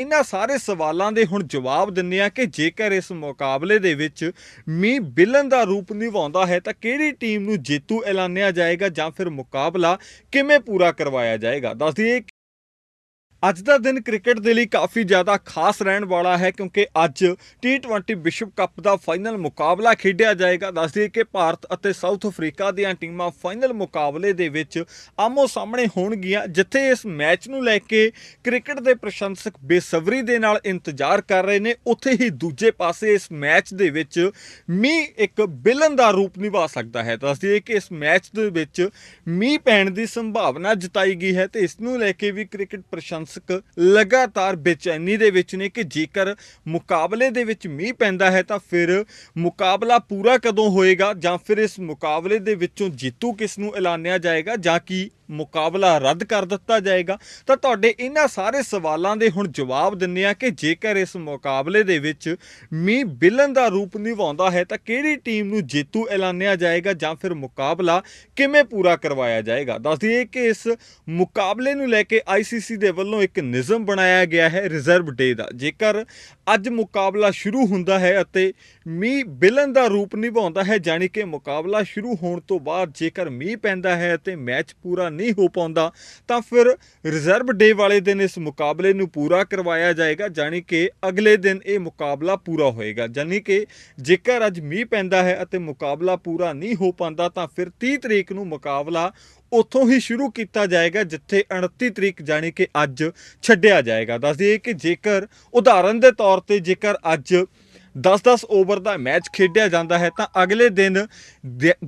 ਇਹਨਾਂ ਸਾਰੇ ਸਵਾਲਾਂ ਦੇ ਹੁਣ ਜਵਾਬ ਦਿੰਨੇ ਆ ਕਿ ਜੇਕਰ ਇਸ ਮੁਕਾਬਲੇ ਦੇ ਵਿੱਚ ਮੀਂਹ ਵਿਲਨ ਦਾ ਰੂਪ ਨਿਭਾਉਂਦਾ ਹੈ ਤਾਂ ਕਿਹੜੀ ਟੀਮ ਨੂੰ ਜੇਤੂ ਐਲਾਨਿਆ ਜਾਏਗਾ ਜਾਂ ਫਿਰ ਮੁਕਾਬਲਾ ਕਿਵੇਂ ਪੂਰਾ ਕਰਵਾਇਆ ਜਾਏਗਾ? ਦੱਸ ਅੱਜ ਦਾ ਦਿਨ ਕ੍ਰਿਕਟ ਦੇ ਲਈ ਕਾਫੀ ਜ਼ਿਆਦਾ ਖਾਸ ਰਹਿਣ ਵਾਲਾ ਹੈ ਕਿਉਂਕਿ ਅੱਜ T20 ਵਿਸ਼ਵ ਕੱਪ ਦਾ ਫਾਈਨਲ ਮੁਕਾਬਲਾ ਖੇਡਿਆ ਜਾਏਗਾ। ਦੱਸ ਦਈਏ ਕਿ ਭਾਰਤ ਅਤੇ ਸਾਊਥ ਅਫਰੀਕਾ ਦੀਆਂ ਟੀਮਾਂ ਫਾਈਨਲ ਮੁਕਾਬਲੇ ਦੇ ਵਿੱਚ ਆਮੋ ਸਾਹਮਣੇ ਹੋਣਗੀਆਂ, ਜਿੱਥੇ ਇਸ ਮੈਚ ਨੂੰ ਲੈ ਕੇ ਕ੍ਰਿਕਟ ਦੇ ਪ੍ਰਸ਼ੰਸਕ ਬੇਸਬਰੀ ਦੇ ਨਾਲ ਇੰਤਜ਼ਾਰ ਕਰ ਰਹੇ ਨੇ। ਉੱਥੇ ਹੀ ਦੂਜੇ ਪਾਸੇ ਇਸ ਮੈਚ ਦੇ ਵਿੱਚ ਮੀਂਹ ਇੱਕ ਵਿਲਨ ਦਾ ਰੂਪ ਨਿਭਾ ਸਕਦਾ ਹੈ। ਦੱਸ ਦਈਏ ਕਿ ਇਸ ਮੈਚ ਦੇ ਵਿੱਚ ਮੀਂਹ ਪੈਣ ਦੀ ਸੰਭਾਵਨਾ ਜਤਾਈ ਗਈ ਹੈ ਤੇ ਇਸ ਨੂੰ ਲੈ ਕੇ ਵੀ ਕ੍ਰਿਕਟ ਪ੍ਰਸ਼ੰਸਕ ਲਗਾਤਾਰ ਬੇਚੈਨੀ ਦੇ ਵਿੱਚ ਨੇ ਕਿ ਜੇਕਰ ਮੁਕਾਬਲੇ ਦੇ ਵਿੱਚ ਮੀਂਹ ਪੈਂਦਾ ਹੈ ਤਾਂ ਫਿਰ ਮੁਕਾਬਲਾ ਪੂਰਾ ਕਦੋਂ ਹੋਏਗਾ ਜਾਂ ਫਿਰ ਇਸ ਮੁਕਾਬਲੇ ਦੇ ਵਿੱਚੋਂ ਜੇਤੂ ਕਿਸ ਨੂੰ ਐਲਾਨਿਆ ਜਾਏਗਾ ਜਾਂ ਕੀ ਮੁਕਾਬਲਾ ਰੱਦ ਕਰ ਦਿੱਤਾ ਜਾਏਗਾ? ਤਾਂ ਤੁਹਾਡੇ ਇਹਨਾਂ ਸਾਰੇ ਸਵਾਲਾਂ ਦੇ ਹੁਣ ਜਵਾਬ ਦਿੰਨੇ ਆ ਕਿ ਜੇਕਰ ਇਸ ਮੁਕਾਬਲੇ ਦੇ ਵਿੱਚ ਮੀਂਹ ਵਿਲਨ ਦਾ ਰੂਪ ਨਿਭਾਉਂਦਾ ਹੈ ਤਾਂ ਕਿਹੜੀ ਟੀਮ ਨੂੰ ਜੇਤੂ ਐਲਾਨਿਆ ਜਾਏਗਾ ਜਾਂ ਫਿਰ ਮੁਕਾਬਲਾ ਕਿਵੇਂ ਪੂਰਾ ਕਰਵਾਇਆ ਜਾਏਗਾ? ਦੱਸ ਦਈਏ ਕਿ ਇਸ ਮੁਕਾਬਲੇ ਨੂੰ ਲੈ ਕੇ ਆਈਸੀਸੀ ਦੇ ਵੱਲੋਂ ਇੱਕ ਨਿਯਮ ਬਣਾਇਆ ਗਿਆ ਹੈ ਰਿਜ਼ਰਵ ਡੇ ਦਾ। ਜੇਕਰ ਅੱਜ ਮੁਕਾਬਲਾ ਸ਼ੁਰੂ ਹੁੰਦਾ ਹੈ ਅਤੇ ਮੀਂਹ ਵਿਲਨ ਦਾ ਰੂਪ ਨਿਭਾਉਂਦਾ ਹੈ, ਜਾਣੀ ਕਿ ਮੁਕਾਬਲਾ ਸ਼ੁਰੂ ਹੋਣ ਤੋਂ ਬਾਅਦ ਜੇਕਰ ਮੀਂਹ ਪੈਂਦਾ ਹੈ ਅਤੇ ਮੈਚ ਪੂਰਾ ਨਹੀਂ ਹੋ ਪਾਉਂਦਾ, ਤਾਂ ਫਿਰ ਰਿਜ਼ਰਵ ਡੇ ਵਾਲੇ ਦਿਨ ਇਸ ਮੁਕਾਬਲੇ ਨੂੰ ਪੂਰਾ ਕਰਵਾਇਆ ਜਾਏਗਾ, ਜਾਣੀ ਕਿ ਅਗਲੇ ਦਿਨ ਇਹ ਮੁਕਾਬਲਾ ਪੂਰਾ ਹੋਏਗਾ। ਜਾਣੀ ਕਿ ਜੇਕਰ ਅੱਜ ਮੀਂਹ ਪੈਂਦਾ ਹੈ ਅਤੇ ਮੁਕਾਬਲਾ ਪੂਰਾ ਨਹੀਂ ਹੋ ਪਾਉਂਦਾ, ਤਾਂ ਫਿਰ 30 ਤਰੀਕ ਨੂੰ ਮੁਕਾਬਲਾ ਉੱਥੋਂ ਹੀ ਸ਼ੁਰੂ ਕੀਤਾ ਜਾਏਗਾ, ਜਿੱਥੇ 29 ਤਰੀਕ ਜਾਣੀ ਕਿ ਅੱਜ ਛੱਡਿਆ ਜਾਏਗਾ। ਦੱਸ ਦਈਏ ਕਿ ਜੇਕਰ ਉਦਾਹਰਨ ਦੇ ਤੌਰ ਤੇ ਜੇਕਰ ਅੱਜ 10-10 ਓਵਰ ਦਾ ਮੈਚ ਖੇਡਿਆ ਜਾਂਦਾ ਹੈ, ਤਾਂ ਅਗਲੇ ਦਿਨ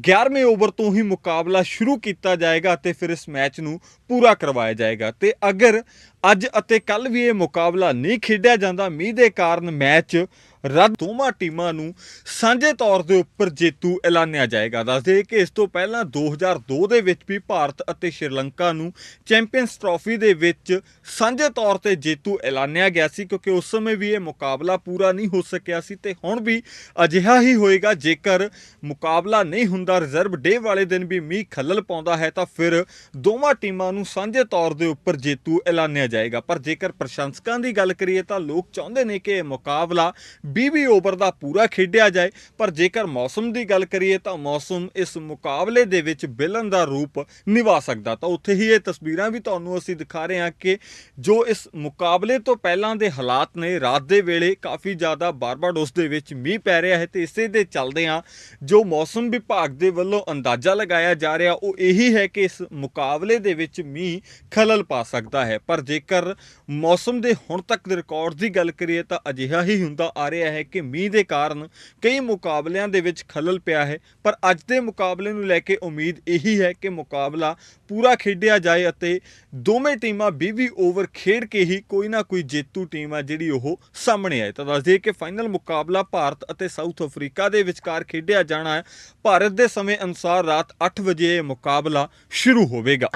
11ਵੇਂ ਓਵਰ ਤੋਂ ਹੀ ਮੁਕਾਬਲਾ ਸ਼ੁਰੂ ਕੀਤਾ ਜਾਏਗਾ ਅਤੇ ਫਿਰ ਇਸ ਮੈਚ ਨੂੰ ਪੂਰਾ ਕਰਵਾਇਆ ਜਾਏਗਾ। ਤੇ ਅਗਰ ਅੱਜ ਅਤੇ ਕੱਲ ਵੀ ਇਹ ਮੁਕਾਬਲਾ ਨਹੀਂ ਖੇਡਿਆ ਜਾਂਦਾ, ਮੀਂਹ ਦੇ ਕਾਰਨ ਮੈਚ ਰੱਦ ਦੋਵਾਂ ਟੀਮਾਂ ਨੂੰ ਸਾਂਝੇ ਤੌਰ ਦੇ ਉੱਪਰ ਜੇਤੂ ਐਲਾਨਿਆ ਜਾਏਗਾ। ਦੱਸਦੇ ਕਿ ਇਸ ਤੋਂ ਪਹਿਲਾਂ 2002 ਦੇ ਵਿੱਚ ਵੀ ਭਾਰਤ ਅਤੇ ਸ਼੍ਰੀਲੰਕਾ ਨੂੰ ਚੈਂਪੀਅਨਸ ਟਰਾਫੀ ਦੇ ਵਿੱਚ ਸਾਂਝੇ ਤੌਰ ਤੇ ਜੇਤੂ ਐਲਾਨਿਆ ਗਿਆ ਸੀ ਕਿਉਂਕਿ ਉਸ ਸਮੇਂ ਵੀ ਇਹ ਮੁਕਾਬਲਾ ਪੂਰਾ ਨਹੀਂ ਹੋ ਸਕਿਆ ਸੀ ਤੇ ਹੁਣ ਵੀ ਅਜਿਹਾ ਹੀ ਹੋਏਗਾ। ਜੇਕਰ ਮੁਕਾਬਲਾ ਨਹੀਂ ਹੁੰਦਾ ਰਿਜ਼ਰਵ ਡੇ ਵਾਲੇ ਦਿਨ ਵੀ ਮੀਂਹ ਖੱਲਲ ਪਾਉਂਦਾ ਹੈ ਤਾਂ ਫਿਰ ਦੋਵਾਂ ਟੀਮਾਂ ਨੂੰ ਸਾਂਝੇ ਤੌਰ ਦੇ ਉੱਪਰ ਜੇਤੂ ਐਲਾਨਿਆ ਜਾਏਗਾ। ਪਰ ਜੇਕਰ ਪ੍ਰਸ਼ੰਸਕਾਂ ਦੀ ਗੱਲ ਕਰੀਏ ਤਾਂ ਲੋਕ ਚਾਹੁੰਦੇ ਨੇ ਕਿ ਇਹ ਮੁਕਾਬਲਾ 20 ਓਵਰ ਦਾ ਪੂਰਾ ਖੇਡਿਆ ਜਾਏ। ਪਰ ਜੇਕਰ ਮੌਸਮ ਦੀ ਗੱਲ ਕਰੀਏ ਤਾਂ ਮੌਸਮ ਇਸ ਮੁਕਾਬਲੇ ਦੇ ਵਿੱਚ ਵਿਲਨ ਦਾ ਰੂਪ ਨਿਭਾ ਸਕਦਾ। ਤਾਂ ਉੱਥੇ ਹੀ ਇਹ ਤਸਵੀਰਾਂ ਵੀ ਤੁਹਾਨੂੰ ਅਸੀਂ ਦਿਖਾ ਰਹੇ ਹਾਂ ਕਿ ਜੋ ਇਸ ਮੁਕਾਬਲੇ ਤੋਂ ਪਹਿਲਾਂ ਦੇ ਹਾਲਾਤ ਨੇ, ਰਾਤ ਦੇ ਵੇਲੇ ਕਾਫੀ ਜ਼ਿਆਦਾ ਬਾਰਬਾਡੋਸ ਦੇ ਵਿੱਚ ਮੀਂਹ ਪੈ ਰਿਹਾ ਹੈ ਤੇ ਇਸੇ ਦੇ ਚੱਲਦੇ ਆ ਜੋ ਮੌਸਮ ਵਿਭਾਗ ਦੇ ਵੱਲੋਂ ਅੰਦਾਜ਼ਾ ਲਗਾਇਆ ਜਾ ਰਿਹਾ, ਉਹ ਇਹੀ ਹੈ ਕਿ ਇਸ ਮੁਕਾਬਲੇ ਦੇ ਵਿੱਚ ਮੀਂਹ ਖਲਲ ਪਾ ਸਕਦਾ ਹੈ। ਪਰ ਜੇਕਰ ਮੌਸਮ ਦੇ ਹੁਣ ਤੱਕ ਦੇ ਰਿਕਾਰਡ ਦੀ ਗੱਲ ਕਰੀਏ ਤਾਂ ਅਜਿਹਾ ਹੀ ਹੁੰਦਾ ਆ ਰਿਹਾ ਹੈ ਕਿ ਮੀਂਹ ਦੇ ਕਾਰਨ ਕਈ ਮੁਕਾਬਲਿਆਂ ਦੇ ਵਿੱਚ ਖਲਲ ਪਿਆ ਹੈ। ਪਰ ਅੱਜ ਦੇ ਮੁਕਾਬਲੇ ਨੂੰ ਲੈ ਕੇ ਉਮੀਦ ਇਹੀ ਹੈ ਕਿ ਮੁਕਾਬਲਾ ਪੂਰਾ ਖੇਡਿਆ ਜਾਏ ਅਤੇ ਦੋਵੇਂ ਟੀਮਾਂ 20 ਓਵਰ ਖੇਡ ਕੇ ਹੀ ਕੋਈ ਨਾ ਕੋਈ ਜੇਤੂ ਟੀਮ ਆ ਜਿਹੜੀ ਉਹ ਸਾਹਮਣੇ ਆਏ। ਤਾਂ ਦੱਸ ਦਈਏ ਕਿ ਫਾਈਨਲ ਮੁਕਾਬਲਾ ਭਾਰਤ ਅਤੇ ਸਾਊਥ ਅਫਰੀਕਾ ਦੇ ਵਿਚਕਾਰ ਖੇਡਿਆ ਜਾਣਾ ਹੈ। ਭਾਰਤ ਦੇ ਸਮੇਂ ਅਨੁਸਾਰ ਰਾਤ 8 ਵਜੇ ਇਹ ਮੁਕਾਬਲਾ ਸ਼ੁਰੂ ਹੋਵੇਗਾ।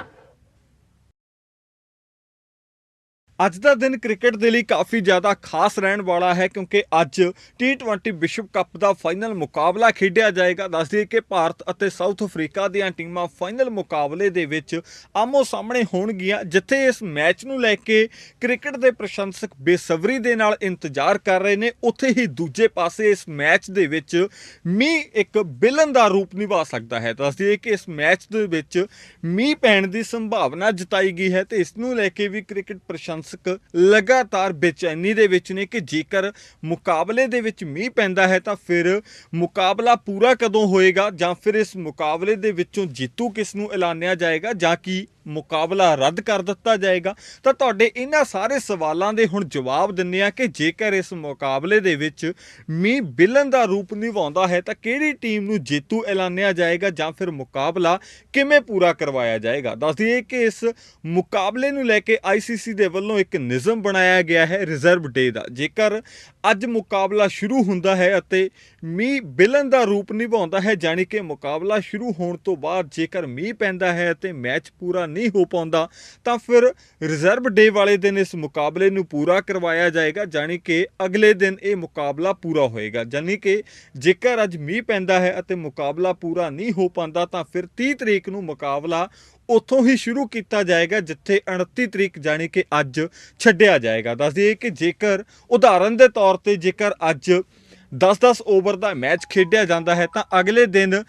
ਅੱਜ ਦਾ ਦਿਨ ਕ੍ਰਿਕਟ ਦੇ ਲਈ ਕਾਫੀ ਜ਼ਿਆਦਾ ਖਾਸ ਰਹਿਣ ਵਾਲਾ ਹੈ ਕਿਉਂਕਿ ਅੱਜ T20 ਵਿਸ਼ਵ ਕੱਪ ਦਾ ਫਾਈਨਲ ਮੁਕਾਬਲਾ ਖੇਡਿਆ ਜਾਏਗਾ। ਦੱਸ ਦਈਏ ਕਿ ਭਾਰਤ ਅਤੇ ਸਾਊਥ ਅਫਰੀਕਾ ਦੀਆਂ ਟੀਮਾਂ ਫਾਈਨਲ ਮੁਕਾਬਲੇ ਦੇ ਵਿੱਚ ਆਮੋ ਸਾਹਮਣੇ ਹੋਣਗੀਆਂ, ਜਿੱਥੇ ਇਸ ਮੈਚ ਨੂੰ ਲੈ ਕੇ ਕ੍ਰਿਕਟ ਦੇ ਪ੍ਰਸ਼ੰਸਕ ਬੇਸਬਰੀ ਦੇ ਨਾਲ ਇੰਤਜ਼ਾਰ ਕਰ ਰਹੇ ਨੇ। ਉੱਥੇ ਹੀ ਦੂਜੇ ਪਾਸੇ ਇਸ ਮੈਚ ਦੇ ਵਿੱਚ ਮੀਂਹ ਇੱਕ ਵਿਲਨ ਦਾ ਰੂਪ ਨਿਭਾ ਸਕਦਾ ਹੈ। ਦੱਸ ਦਈਏ ਕਿ ਇਸ ਮੈਚ ਦੇ ਵਿੱਚ ਮੀਂਹ ਪੈਣ ਦੀ ਸੰਭਾਵਨਾ ਜਤਾਈ ਗਈ ਹੈ ਤੇ ਇਸ ਨੂੰ ਲੈ ਕੇ ਵੀ ਕ੍ਰਿਕਟ ਪ੍ਰਸ਼ੰਸਕ ਲਗਾਤਾਰ ਬੇਚੈਨੀ ਦੇ ਵਿੱਚ ਨੇ ਕਿ ਜੇਕਰ ਮੁਕਾਬਲੇ ਦੇ ਵਿੱਚ ਮੀਂਹ ਪੈਂਦਾ ਹੈ ਤਾਂ ਫਿਰ ਮੁਕਾਬਲਾ ਪੂਰਾ ਕਦੋਂ ਹੋਏਗਾ ਜਾਂ ਫਿਰ ਇਸ ਮੁਕਾਬਲੇ ਦੇ ਵਿੱਚੋਂ ਜੇਤੂ ਕਿਸ ਨੂੰ ਐਲਾਨਿਆ ਜਾਏਗਾ ਜਾਂ ਕੀ ਮੁਕਾਬਲਾ ਰੱਦ ਕਰ ਦਿੱਤਾ ਜਾਏਗਾ? ਤਾਂ ਤੁਹਾਡੇ ਇਹਨਾਂ ਸਾਰੇ ਸਵਾਲਾਂ ਦੇ ਹੁਣ ਜਵਾਬ ਦਿੰਨੇ ਆ ਕਿ ਜੇਕਰ ਇਸ ਮੁਕਾਬਲੇ ਦੇ ਵਿੱਚ ਮੀਂਹ ਵਿਲਨ ਦਾ ਰੂਪ ਨਿਭਾਉਂਦਾ ਹੈ ਤਾਂ ਕਿਹੜੀ ਟੀਮ ਨੂੰ ਜੇਤੂ ਐਲਾਨਿਆ ਜਾਏਗਾ ਜਾਂ ਫਿਰ ਮੁਕਾਬਲਾ ਕਿਵੇਂ ਪੂਰਾ ਕਰਵਾਇਆ ਜਾਏਗਾ? ਦੱਸ ਦਈਏ ਕਿ ਇਸ ਮੁਕਾਬਲੇ ਨੂੰ ਲੈ ਕੇ ਆਈਸੀਸੀ ਦੇ ਵੱਲੋਂ ਇੱਕ ਨਿਯਮ ਬਣਾਇਆ ਗਿਆ ਹੈ ਰਿਜ਼ਰਵ ਡੇ ਦਾ। ਜੇਕਰ ਅੱਜ ਮੁਕਾਬਲਾ ਸ਼ੁਰੂ ਹੁੰਦਾ ਹੈ ਅਤੇ ਮੀਂਹ ਵਿਲਨ ਦਾ ਰੂਪ ਨਿਭਾਉਂਦਾ ਹੈ, ਜਾਣੀ ਕਿ ਮੁਕਾਬਲਾ ਸ਼ੁਰੂ ਹੋਣ ਤੋਂ ਬਾਅਦ ਜੇਕਰ ਮੀਂਹ ਪੈਂਦਾ ਹੈ ਅਤੇ ਮੈਚ ਪੂਰਾ ਨਹੀਂ ਹੋ ਪਾਉਂਦਾ, ਤਾਂ ਫਿਰ ਰਿਜ਼ਰਵ ਡੇ ਵਾਲੇ ਦਿਨ ਇਸ ਮੁਕਾਬਲੇ ਨੂੰ ਪੂਰਾ ਕਰਵਾਇਆ ਜਾਏਗਾ, ਜਾਣੀ ਕਿ ਅਗਲੇ ਦਿਨ ਇਹ ਮੁਕਾਬਲਾ ਪੂਰਾ ਹੋਏਗਾ। ਜਾਣੀ ਕਿ ਜੇਕਰ ਅੱਜ ਮੀਂਹ ਪੈਂਦਾ ਹੈ ਅਤੇ ਮੁਕਾਬਲਾ ਪੂਰਾ ਨਹੀਂ ਹੋ ਪਾਉਂਦਾ, ਤਾਂ ਫਿਰ 30 ਤਰੀਕ ਨੂੰ ਮੁਕਾਬਲਾ ਉੱਥੋਂ ਹੀ ਸ਼ੁਰੂ ਕੀਤਾ ਜਾਏਗਾ, ਜਿੱਥੇ 29 ਤਰੀਕ ਜਾਣੀ ਕਿ ਅੱਜ ਛੱਡਿਆ ਜਾਏਗਾ। ਦੱਸ ਦਈਏ ਕਿ ਜੇਕਰ ਉਦਾਹਰਨ ਦੇ ਤੌਰ ਤੇ ਜੇਕਰ ਅੱਜ 10-10 ਓਵਰ ਦਾ ਮੈਚ ਖੇਡਿਆ ਜਾਂਦਾ ਹੈ, ਤਾਂ ਅਗਲੇ ਦਿਨ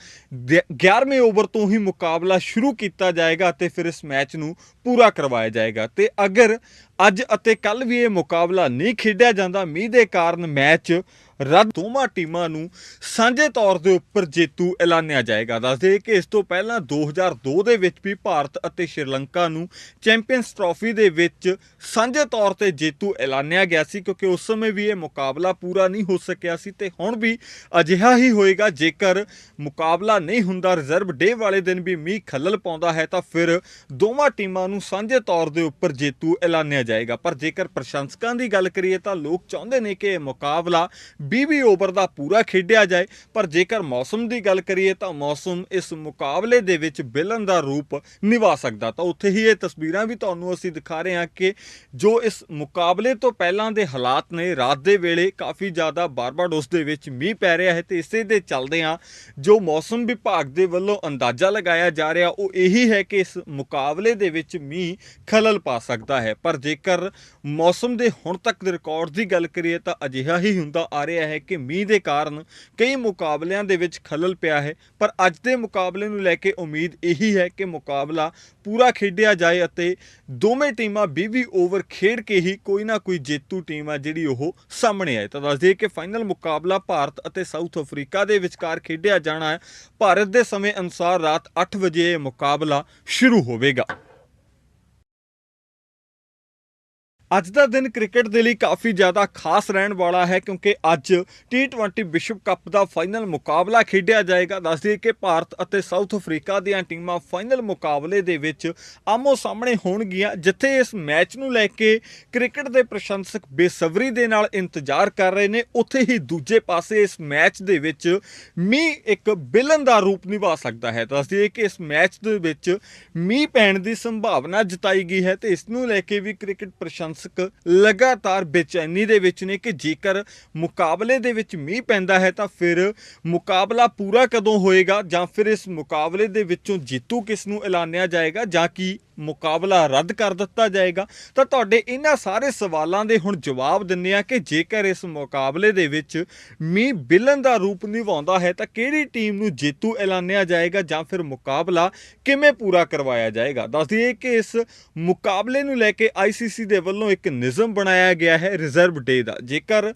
11ਵੇਂ ਓਵਰ ਤੋਂ ਹੀ ਮੁਕਾਬਲਾ ਸ਼ੁਰੂ ਕੀਤਾ ਜਾਏਗਾ ਅਤੇ ਫਿਰ ਇਸ ਮੈਚ ਨੂੰ ਪੂਰਾ ਕਰਵਾਇਆ ਜਾਏਗਾ। ਤੇ ਅਗਰ ਅੱਜ ਅਤੇ ਕੱਲ ਵੀ ਇਹ ਮੁਕਾਬਲਾ ਨਹੀਂ ਖੇਡਿਆ ਜਾਂਦਾ, ਮੀਂਹ ਦੇ ਕਾਰਨ ਮੈਚ ਰੱਦ ਦੋਵਾਂ ਟੀਮਾਂ ਨੂੰ ਸਾਂਝੇ ਤੌਰ ਦੇ ਉੱਪਰ ਜੇਤੂ ਐਲਾਨਿਆ ਜਾਏਗਾ। ਦੱਸਦੇ ਕਿ ਇਸ ਤੋਂ ਪਹਿਲਾਂ 2002 ਦੇ ਵਿੱਚ ਵੀ ਭਾਰਤ ਅਤੇ ਸ਼੍ਰੀਲੰਕਾ ਨੂੰ ਚੈਂਪੀਅਨਸ ਟਰਾਫੀ ਦੇ ਵਿੱਚ ਸਾਂਝੇ ਤੌਰ ਤੇ ਜੇਤੂ ਐਲਾਨਿਆ ਗਿਆ ਸੀ ਕਿਉਂਕਿ ਉਸ ਸਮੇਂ ਵੀ ਇਹ ਮੁਕਾਬਲਾ ਪੂਰਾ ਨਹੀਂ ਹੋ ਸਕਿਆ ਸੀ ਤੇ ਹੁਣ ਵੀ ਅਜਿਹਾ ਹੀ ਹੋਏਗਾ। ਜੇਕਰ ਮੁਕਾਬਲਾ ਨਹੀਂ ਹੁੰਦਾ, ਰਿਜ਼ਰਵ ਡੇ ਵਾਲੇ ਦਿਨ ਵੀ ਮੀਂਹ ਖੱਲਲ ਪਾਉਂਦਾ ਹੈ ਤਾਂ ਫਿਰ ਦੋਵਾਂ ਟੀਮਾਂ ਨੂੰ ਸਾਂਝੇ ਤੌਰ ਦੇ ਉੱਪਰ ਜੇਤੂ ਐਲਾਨਿਆ ਜਾਏਗਾ। ਪਰ ਜੇਕਰ ਪ੍ਰਸ਼ੰਸਕਾਂ ਦੀ ਗੱਲ ਕਰੀਏ ਤਾਂ ਲੋਕ ਚਾਹੁੰਦੇ ਨੇ ਕਿ ਇਹ ਮੁਕਾਬਲਾ 20 ਓਵਰ ਦਾ ਪੂਰਾ ਖੇਡਿਆ ਜਾਏ। ਪਰ ਜੇਕਰ ਮੌਸਮ ਦੀ ਗੱਲ ਕਰੀਏ ਤਾਂ ਮੌਸਮ ਇਸ ਮੁਕਾਬਲੇ ਦੇ ਵਿੱਚ ਵਿਲਨ ਦਾ ਰੂਪ ਨਿਭਾ ਸਕਦਾ। ਤਾਂ ਉੱਥੇ ਹੀ ਇਹ ਤਸਵੀਰਾਂ ਵੀ ਤੁਹਾਨੂੰ ਅਸੀਂ ਦਿਖਾ ਰਹੇ ਹਾਂ ਕਿ ਜੋ ਇਸ ਮੁਕਾਬਲੇ ਤੋਂ ਪਹਿਲਾਂ ਦੇ ਹਾਲਾਤ ਨੇ, ਰਾਤ ਦੇ ਵੇਲੇ ਕਾਫੀ ਜ਼ਿਆਦਾ ਬਾਰਬਾਡੋਸ ਦੇ ਵਿੱਚ ਮੀਂਹ ਪੈ ਰਿਹਾ ਹੈ ਤੇ ਇਸੇ ਦੇ ਚੱਲਦਿਆਂ ਜੋ ਮੌਸਮ ਵਿਭਾਗ ਦੇ ਵੱਲੋਂ ਅੰਦਾਜ਼ਾ ਲਗਾਇਆ ਜਾ ਰਿਹਾ, ਉਹ ਇਹੀ ਹੈ ਕਿ ਇਸ ਮੁਕਾਬਲੇ ਦੇ ਵਿੱਚ ਮੀਂਹ ਖਲਲ ਪਾ ਸਕਦਾ ਹੈ। ਪਰ ਜੇਕਰ ਮੌਸਮ ਦੇ ਹੁਣ ਤੱਕ ਦੇ ਰਿਕਾਰਡ ਦੀ ਗੱਲ ਕਰੀਏ ਤਾਂ ਅਜਿਹਾ ਹੀ ਹੁੰਦਾ ਆ ਰਿਹਾ ਹੈ ਕਿ ਮੀਂਹ ਦੇ ਕਾਰਨ ਕਈ ਮੁਕਾਬਲਿਆਂ ਦੇ ਵਿੱਚ ਖਲਲ ਪਿਆ ਹੈ। ਪਰ ਅੱਜ ਦੇ ਮੁਕਾਬਲੇ ਨੂੰ ਲੈ ਕੇ ਉਮੀਦ ਇਹੀ ਹੈ ਕਿ ਮੁਕਾਬਲਾ ਪੂਰਾ ਖੇਡਿਆ ਜਾਏ ਅਤੇ ਦੋਵੇਂ ਟੀਮਾਂ 20 ਓਵਰ ਖੇਡ ਕੇ ਹੀ ਕੋਈ ਨਾ ਕੋਈ ਜੇਤੂ ਟੀਮ ਆ ਜਿਹੜੀ ਉਹ ਸਾਹਮਣੇ ਆਏ। ਤਾਂ ਦੱਸ ਦਈਏ ਕਿ ਫਾਈਨਲ ਮੁਕਾਬਲਾ ਭਾਰਤ ਅਤੇ ਸਾਊਥ ਅਫਰੀਕਾ ਦੇ ਵਿਚਕਾਰ ਖੇਡਿਆ ਜਾਣਾ ਹੈ। ਭਾਰਤ ਦੇ ਸਮੇਂ ਅਨੁਸਾਰ ਰਾਤ 8 ਵਜੇ ਇਹ ਮੁਕਾਬਲਾ ਸ਼ੁਰੂ ਹੋਵੇਗਾ। ਅੱਜ ਦਾ ਦਿਨ ਕ੍ਰਿਕਟ ਦੇ ਲਈ ਕਾਫੀ ਜ਼ਿਆਦਾ ਖਾਸ ਰਹਿਣ ਵਾਲਾ ਹੈ ਕਿਉਂਕਿ ਅੱਜ T20 ਵਿਸ਼ਵ ਕੱਪ ਦਾ ਫਾਈਨਲ ਮੁਕਾਬਲਾ ਖੇਡਿਆ ਜਾਏਗਾ। ਦੱਸ ਦਈਏ ਕਿ ਭਾਰਤ ਅਤੇ ਸਾਊਥ ਅਫਰੀਕਾ ਦੀਆਂ ਟੀਮਾਂ ਫਾਈਨਲ ਮੁਕਾਬਲੇ ਦੇ ਵਿੱਚ ਆਮੋ ਸਾਹਮਣੇ ਹੋਣਗੀਆਂ, ਜਿੱਥੇ ਇਸ ਮੈਚ ਨੂੰ ਲੈ ਕੇ ਕ੍ਰਿਕਟ ਦੇ ਪ੍ਰਸ਼ੰਸਕ ਬੇਸਬਰੀ ਦੇ ਨਾਲ ਇੰਤਜ਼ਾਰ ਕਰ ਰਹੇ ਨੇ। ਉੱਥੇ ਹੀ ਦੂਜੇ ਪਾਸੇ ਇਸ ਮੈਚ ਦੇ ਵਿੱਚ ਮੀਂਹ ਇੱਕ ਵਿਲਨ ਦਾ ਰੂਪ ਨਿਭਾ ਸਕਦਾ ਹੈ। ਦੱਸ ਦਈਏ ਕਿ ਇਸ ਮੈਚ ਦੇ ਵਿੱਚ ਮੀਂਹ ਪੈਣ ਦੀ ਸੰਭਾਵਨਾ ਜਤਾਈ ਗਈ ਹੈ ਤੇ ਇਸ ਨੂੰ ਲੈ ਕੇ ਵੀ ਕ੍ਰਿਕਟ ਪ੍ਰਸ਼ੰਸਕ ਲਗਾਤਾਰ ਬੇਚੈਨੀ ਦੇ ਵਿੱਚ ਨੇ ਕਿ ਜੇਕਰ ਮੁਕਾਬਲੇ ਦੇ ਵਿੱਚ ਮੀਂਹ ਪੈਂਦਾ ਹੈ ਤਾਂ ਫਿਰ ਮੁਕਾਬਲਾ ਪੂਰਾ ਕਦੋਂ ਹੋਏਗਾ ਜਾਂ ਫਿਰ ਇਸ ਮੁਕਾਬਲੇ ਦੇ ਵਿੱਚੋਂ ਜੇਤੂ ਕਿਸ ਨੂੰ ਐਲਾਨਿਆ ਜਾਏਗਾ ਜਾਂ ਕੀ ਮੁਕਾਬਲਾ ਰੱਦ ਕਰ ਦਿੱਤਾ ਜਾਏਗਾ? ਤਾਂ ਤੁਹਾਡੇ ਇਹਨਾਂ ਸਾਰੇ ਸਵਾਲਾਂ ਦੇ ਹੁਣ ਜਵਾਬ ਦਿੰਨੇ ਆ ਕਿ ਜੇਕਰ ਇਸ ਮੁਕਾਬਲੇ ਦੇ ਵਿੱਚ ਮੀਂਹ ਵਿਲਨ ਦਾ ਰੂਪ ਨਿਭਾਉਂਦਾ ਹੈ ਤਾਂ ਕਿਹੜੀ ਟੀਮ ਨੂੰ ਜੇਤੂ ਐਲਾਨਿਆ ਜਾਏਗਾ ਜਾਂ ਫਿਰ ਮੁਕਾਬਲਾ ਕਿਵੇਂ ਪੂਰਾ ਕਰਵਾਇਆ ਜਾਏਗਾ? ਦੱਸ ਦਈਏ ਕਿ ਇਸ ਮੁਕਾਬਲੇ ਨੂੰ ਲੈ ਕੇ ਆਈਸੀਸੀ ਦੇ ਵੱਲੋਂ ਇੱਕ ਨਿਯਮ ਬਣਾਇਆ ਗਿਆ ਹੈ ਰਿਜ਼ਰਵ ਡੇ ਦਾ। ਜੇਕਰ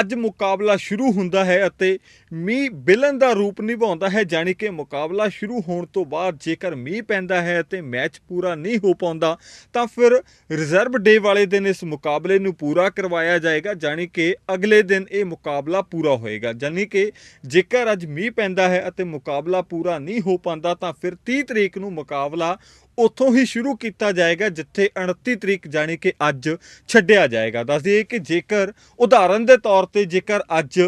ਅੱਜ ਮੁਕਾਬਲਾ ਸ਼ੁਰੂ ਹੁੰਦਾ ਹੈ ਅਤੇ ਮੀਂਹ ਵਿਲਨ ਦਾ ਰੂਪ ਨਿਭਾਉਂਦਾ ਹੈ, ਜਾਣੀ ਕਿ ਮੁਕਾਬਲਾ ਸ਼ੁਰੂ ਹੋਣ ਤੋਂ ਬਾਅਦ ਜੇਕਰ ਮੀਂਹ ਪੈਂਦਾ ਹੈ ਅਤੇ ਮੈਚ ਪੂਰਾ ਨਹੀਂ ਹੋ ਪਾਉਂਦਾ, ਤਾਂ ਫਿਰ ਰਿਜ਼ਰਵ ਡੇ ਵਾਲੇ ਦਿਨ ਇਸ ਮੁਕਾਬਲੇ ਨੂੰ ਪੂਰਾ ਕਰਵਾਇਆ ਜਾਏਗਾ, ਜਾਣੀ ਕਿ ਅਗਲੇ ਦਿਨ ਇਹ ਮੁਕਾਬਲਾ ਪੂਰਾ ਹੋਏਗਾ। ਜਾਣੀ ਕਿ ਜੇਕਰ ਅੱਜ ਮੀਂਹ ਪੈਂਦਾ ਹੈ ਅਤੇ ਮੁਕਾਬਲਾ ਪੂਰਾ ਨਹੀਂ ਹੋ ਪਾਉਂਦਾ, ਤਾਂ ਫਿਰ 30 ਤਰੀਕ ਨੂੰ ਮੁਕਾਬਲਾ ਉੱਥੋਂ ਹੀ ਸ਼ੁਰੂ ਕੀਤਾ ਜਾਏਗਾ, ਜਿੱਥੇ 29 ਤਰੀਕ ਜਾਣੀ ਕਿ ਅੱਜ ਛੱਡਿਆ ਜਾਏਗਾ। ਦੱਸ ਦਈਏ ਕਿ ਜੇਕਰ ਉਦਾਹਰਨ ਦੇ ਤੌਰ ਤੇ ਜੇਕਰ ਅੱਜ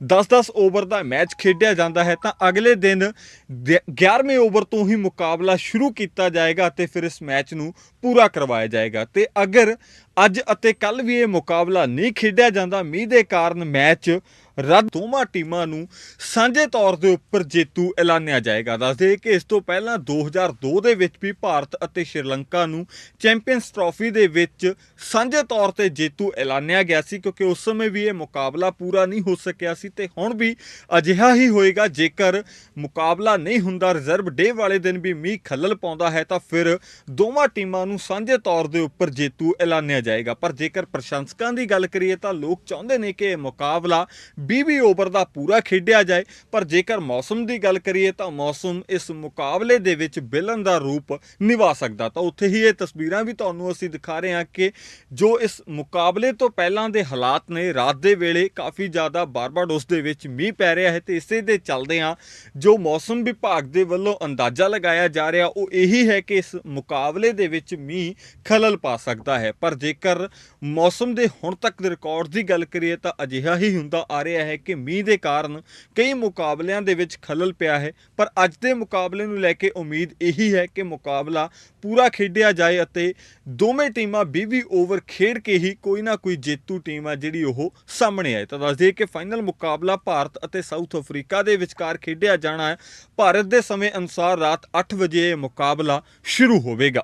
10-10 ਓਵਰ ਦਾ ਮੈਚ ਖੇਡਿਆ ਜਾਂਦਾ ਹੈ, ਤਾਂ ਅਗਲੇ ਦਿਨ 11ਵੇਂ ਓਵਰ ਤੋਂ ਹੀ ਮੁਕਾਬਲਾ ਸ਼ੁਰੂ ਕੀਤਾ ਜਾਏਗਾ ਅਤੇ ਫਿਰ ਇਸ ਮੈਚ ਨੂੰ ਪੂਰਾ ਕਰਵਾਇਆ ਜਾਏਗਾ। ਤੇ ਅਗਰ ਅੱਜ ਅਤੇ ਕੱਲ ਵੀ ਇਹ ਮੁਕਾਬਲਾ ਨਹੀਂ ਖੇਡਿਆ ਜਾਂਦਾ, ਮੀਂਹ ਦੇ ਕਾਰਨ ਮੈਚ ਰੱਦ ਦੋਵਾਂ ਟੀਮਾਂ ਨੂੰ ਸਾਂਝੇ ਤੌਰ ਦੇ ਉੱਪਰ ਜੇਤੂ ਐਲਾਨਿਆ ਜਾਏਗਾ। ਦੱਸਦੇ ਕਿ ਇਸ ਤੋਂ ਪਹਿਲਾਂ 2002 ਦੇ ਵਿੱਚ ਵੀ ਭਾਰਤ ਅਤੇ ਸ਼੍ਰੀਲੰਕਾ ਨੂੰ ਚੈਂਪੀਅਨਸ ਟਰਾਫੀ ਦੇ ਵਿੱਚ ਸਾਂਝੇ ਤੌਰ ਤੇ ਜੇਤੂ ਐਲਾਨਿਆ ਗਿਆ ਸੀ, ਕਿਉਂਕਿ ਉਸ ਸਮੇਂ ਵੀ ਇਹ ਮੁਕਾਬਲਾ ਪੂਰਾ ਨਹੀਂ ਹੋ ਸਕਿਆ ਸੀ ਤੇ ਹੁਣ ਵੀ ਅਜਿਹਾ ਹੀ ਹੋਏਗਾ। ਜੇਕਰ ਮੁਕਾਬਲਾ ਨਹੀਂ ਹੁੰਦਾ ਰਿਜ਼ਰਵ ਡੇ ਵਾਲੇ ਦਿਨ ਵੀ ਮੀਂਹ ਖੱਲਲ ਪਾਉਂਦਾ ਹੈ, ਤਾਂ ਫਿਰ ਦੋਵਾਂ ਟੀਮਾਂ ਨੂੰ ਸਾਂਝੇ ਤੌਰ ਦੇ ਉੱਪਰ ਜੇਤੂ ਐਲਾਨਿਆ ਜਾਏਗਾ। ਪਰ ਜੇਕਰ ਪ੍ਰਸ਼ੰਸਕਾਂ ਦੀ ਗੱਲ ਕਰੀਏ, ਤਾਂ ਲੋਕ ਚਾਹੁੰਦੇ ਨੇ ਕਿ ਇਹ ਮੁਕਾਬਲਾ 20 ਓਵਰ ਦਾ ਪੂਰਾ ਖੇਡਿਆ ਜਾਏ। ਪਰ ਜੇਕਰ ਮੌਸਮ ਦੀ ਗੱਲ ਕਰੀਏ, ਤਾਂ ਮੌਸਮ ਇਸ ਮੁਕਾਬਲੇ ਦੇ ਵਿੱਚ ਵਿਲਨ ਦਾ ਰੂਪ ਨਿਭਾ ਸਕਦਾ। ਤਾਂ ਉੱਥੇ ਹੀ ਇਹ ਤਸਵੀਰਾਂ ਵੀ ਤੁਹਾਨੂੰ ਅਸੀਂ ਦਿਖਾ ਰਹੇ ਹਾਂ ਕਿ ਜੋ ਇਸ ਮੁਕਾਬਲੇ ਤੋਂ ਪਹਿਲਾਂ ਦੇ ਹਾਲਾਤ ਨੇ, ਰਾਤ ਦੇ ਵੇਲੇ ਕਾਫੀ ਜ਼ਿਆਦਾ ਬਾਰਬਾਡੋਸ ਦੇ ਵਿੱਚ ਮੀਂਹ ਪੈ ਰਿਹਾ ਹੈ ਤੇ ਇਸੇ ਦੇ ਚੱਲਦਿਆਂ ਜੋ ਮੌਸਮ ਵਿਭਾਗ ਦੇ ਵੱਲੋਂ ਅੰਦਾਜ਼ਾ ਲਗਾਇਆ ਜਾ ਰਿਹਾ, ਉਹ ਇਹੀ ਹੈ ਕਿ ਇਸ ਮੁਕਾਬਲੇ ਦੇ ਵਿੱਚ ਮੀਂਹ ਖਲਲ ਪਾ ਸਕਦਾ ਹੈ। ਪਰ ਜੇਕਰ ਮੌਸਮ ਦੇ ਹੁਣ ਤੱਕ ਦੇ ਰਿਕਾਰਡ ਦੀ ਗੱਲ ਕਰੀਏ ਤਾਂ ਅਜਿਹਾ ਹੀ ਹੁੰਦਾ ਆ ਰਿਹਾ ਹੈ ਕਿ ਮੀਂਹ ਦੇ ਕਾਰਨ ਕਈ ਮੁਕਾਬਲਿਆਂ ਦੇ ਵਿੱਚ ਖਲਲ ਪਿਆ ਹੈ। ਪਰ ਅੱਜ ਦੇ ਮੁਕਾਬਲੇ ਨੂੰ ਲੈ ਕੇ ਉਮੀਦ ਇਹੀ ਹੈ ਕਿ ਮੁਕਾਬਲਾ ਪੂਰਾ ਖੇਡਿਆ ਜਾਏ ਅਤੇ ਦੋਵੇਂ ਟੀਮਾਂ 20 ਓਵਰ ਖੇਡ ਕੇ ਹੀ ਕੋਈ ਨਾ ਕੋਈ ਜੇਤੂ ਟੀਮ ਆ ਜਿਹੜੀ ਉਹ ਸਾਹਮਣੇ ਆਏ। ਤਾਂ ਦੱਸ ਦਈਏ ਕਿ ਫਾਈਨਲ ਮੁਕਾਬਲਾ ਭਾਰਤ ਅਤੇ ਸਾਊਥ ਅਫਰੀਕਾ ਦੇ ਵਿਚਕਾਰ ਖੇਡਿਆ ਜਾਣਾ ਹੈ ਭਾਰਤ ਦੇ ਸਮੇਂ ਅਨੁਸਾਰ ਰਾਤ 8 ਵਜੇ ਇਹ ਮੁਕਾਬਲਾ ਸ਼ੁਰੂ ਹੋਵੇਗਾ।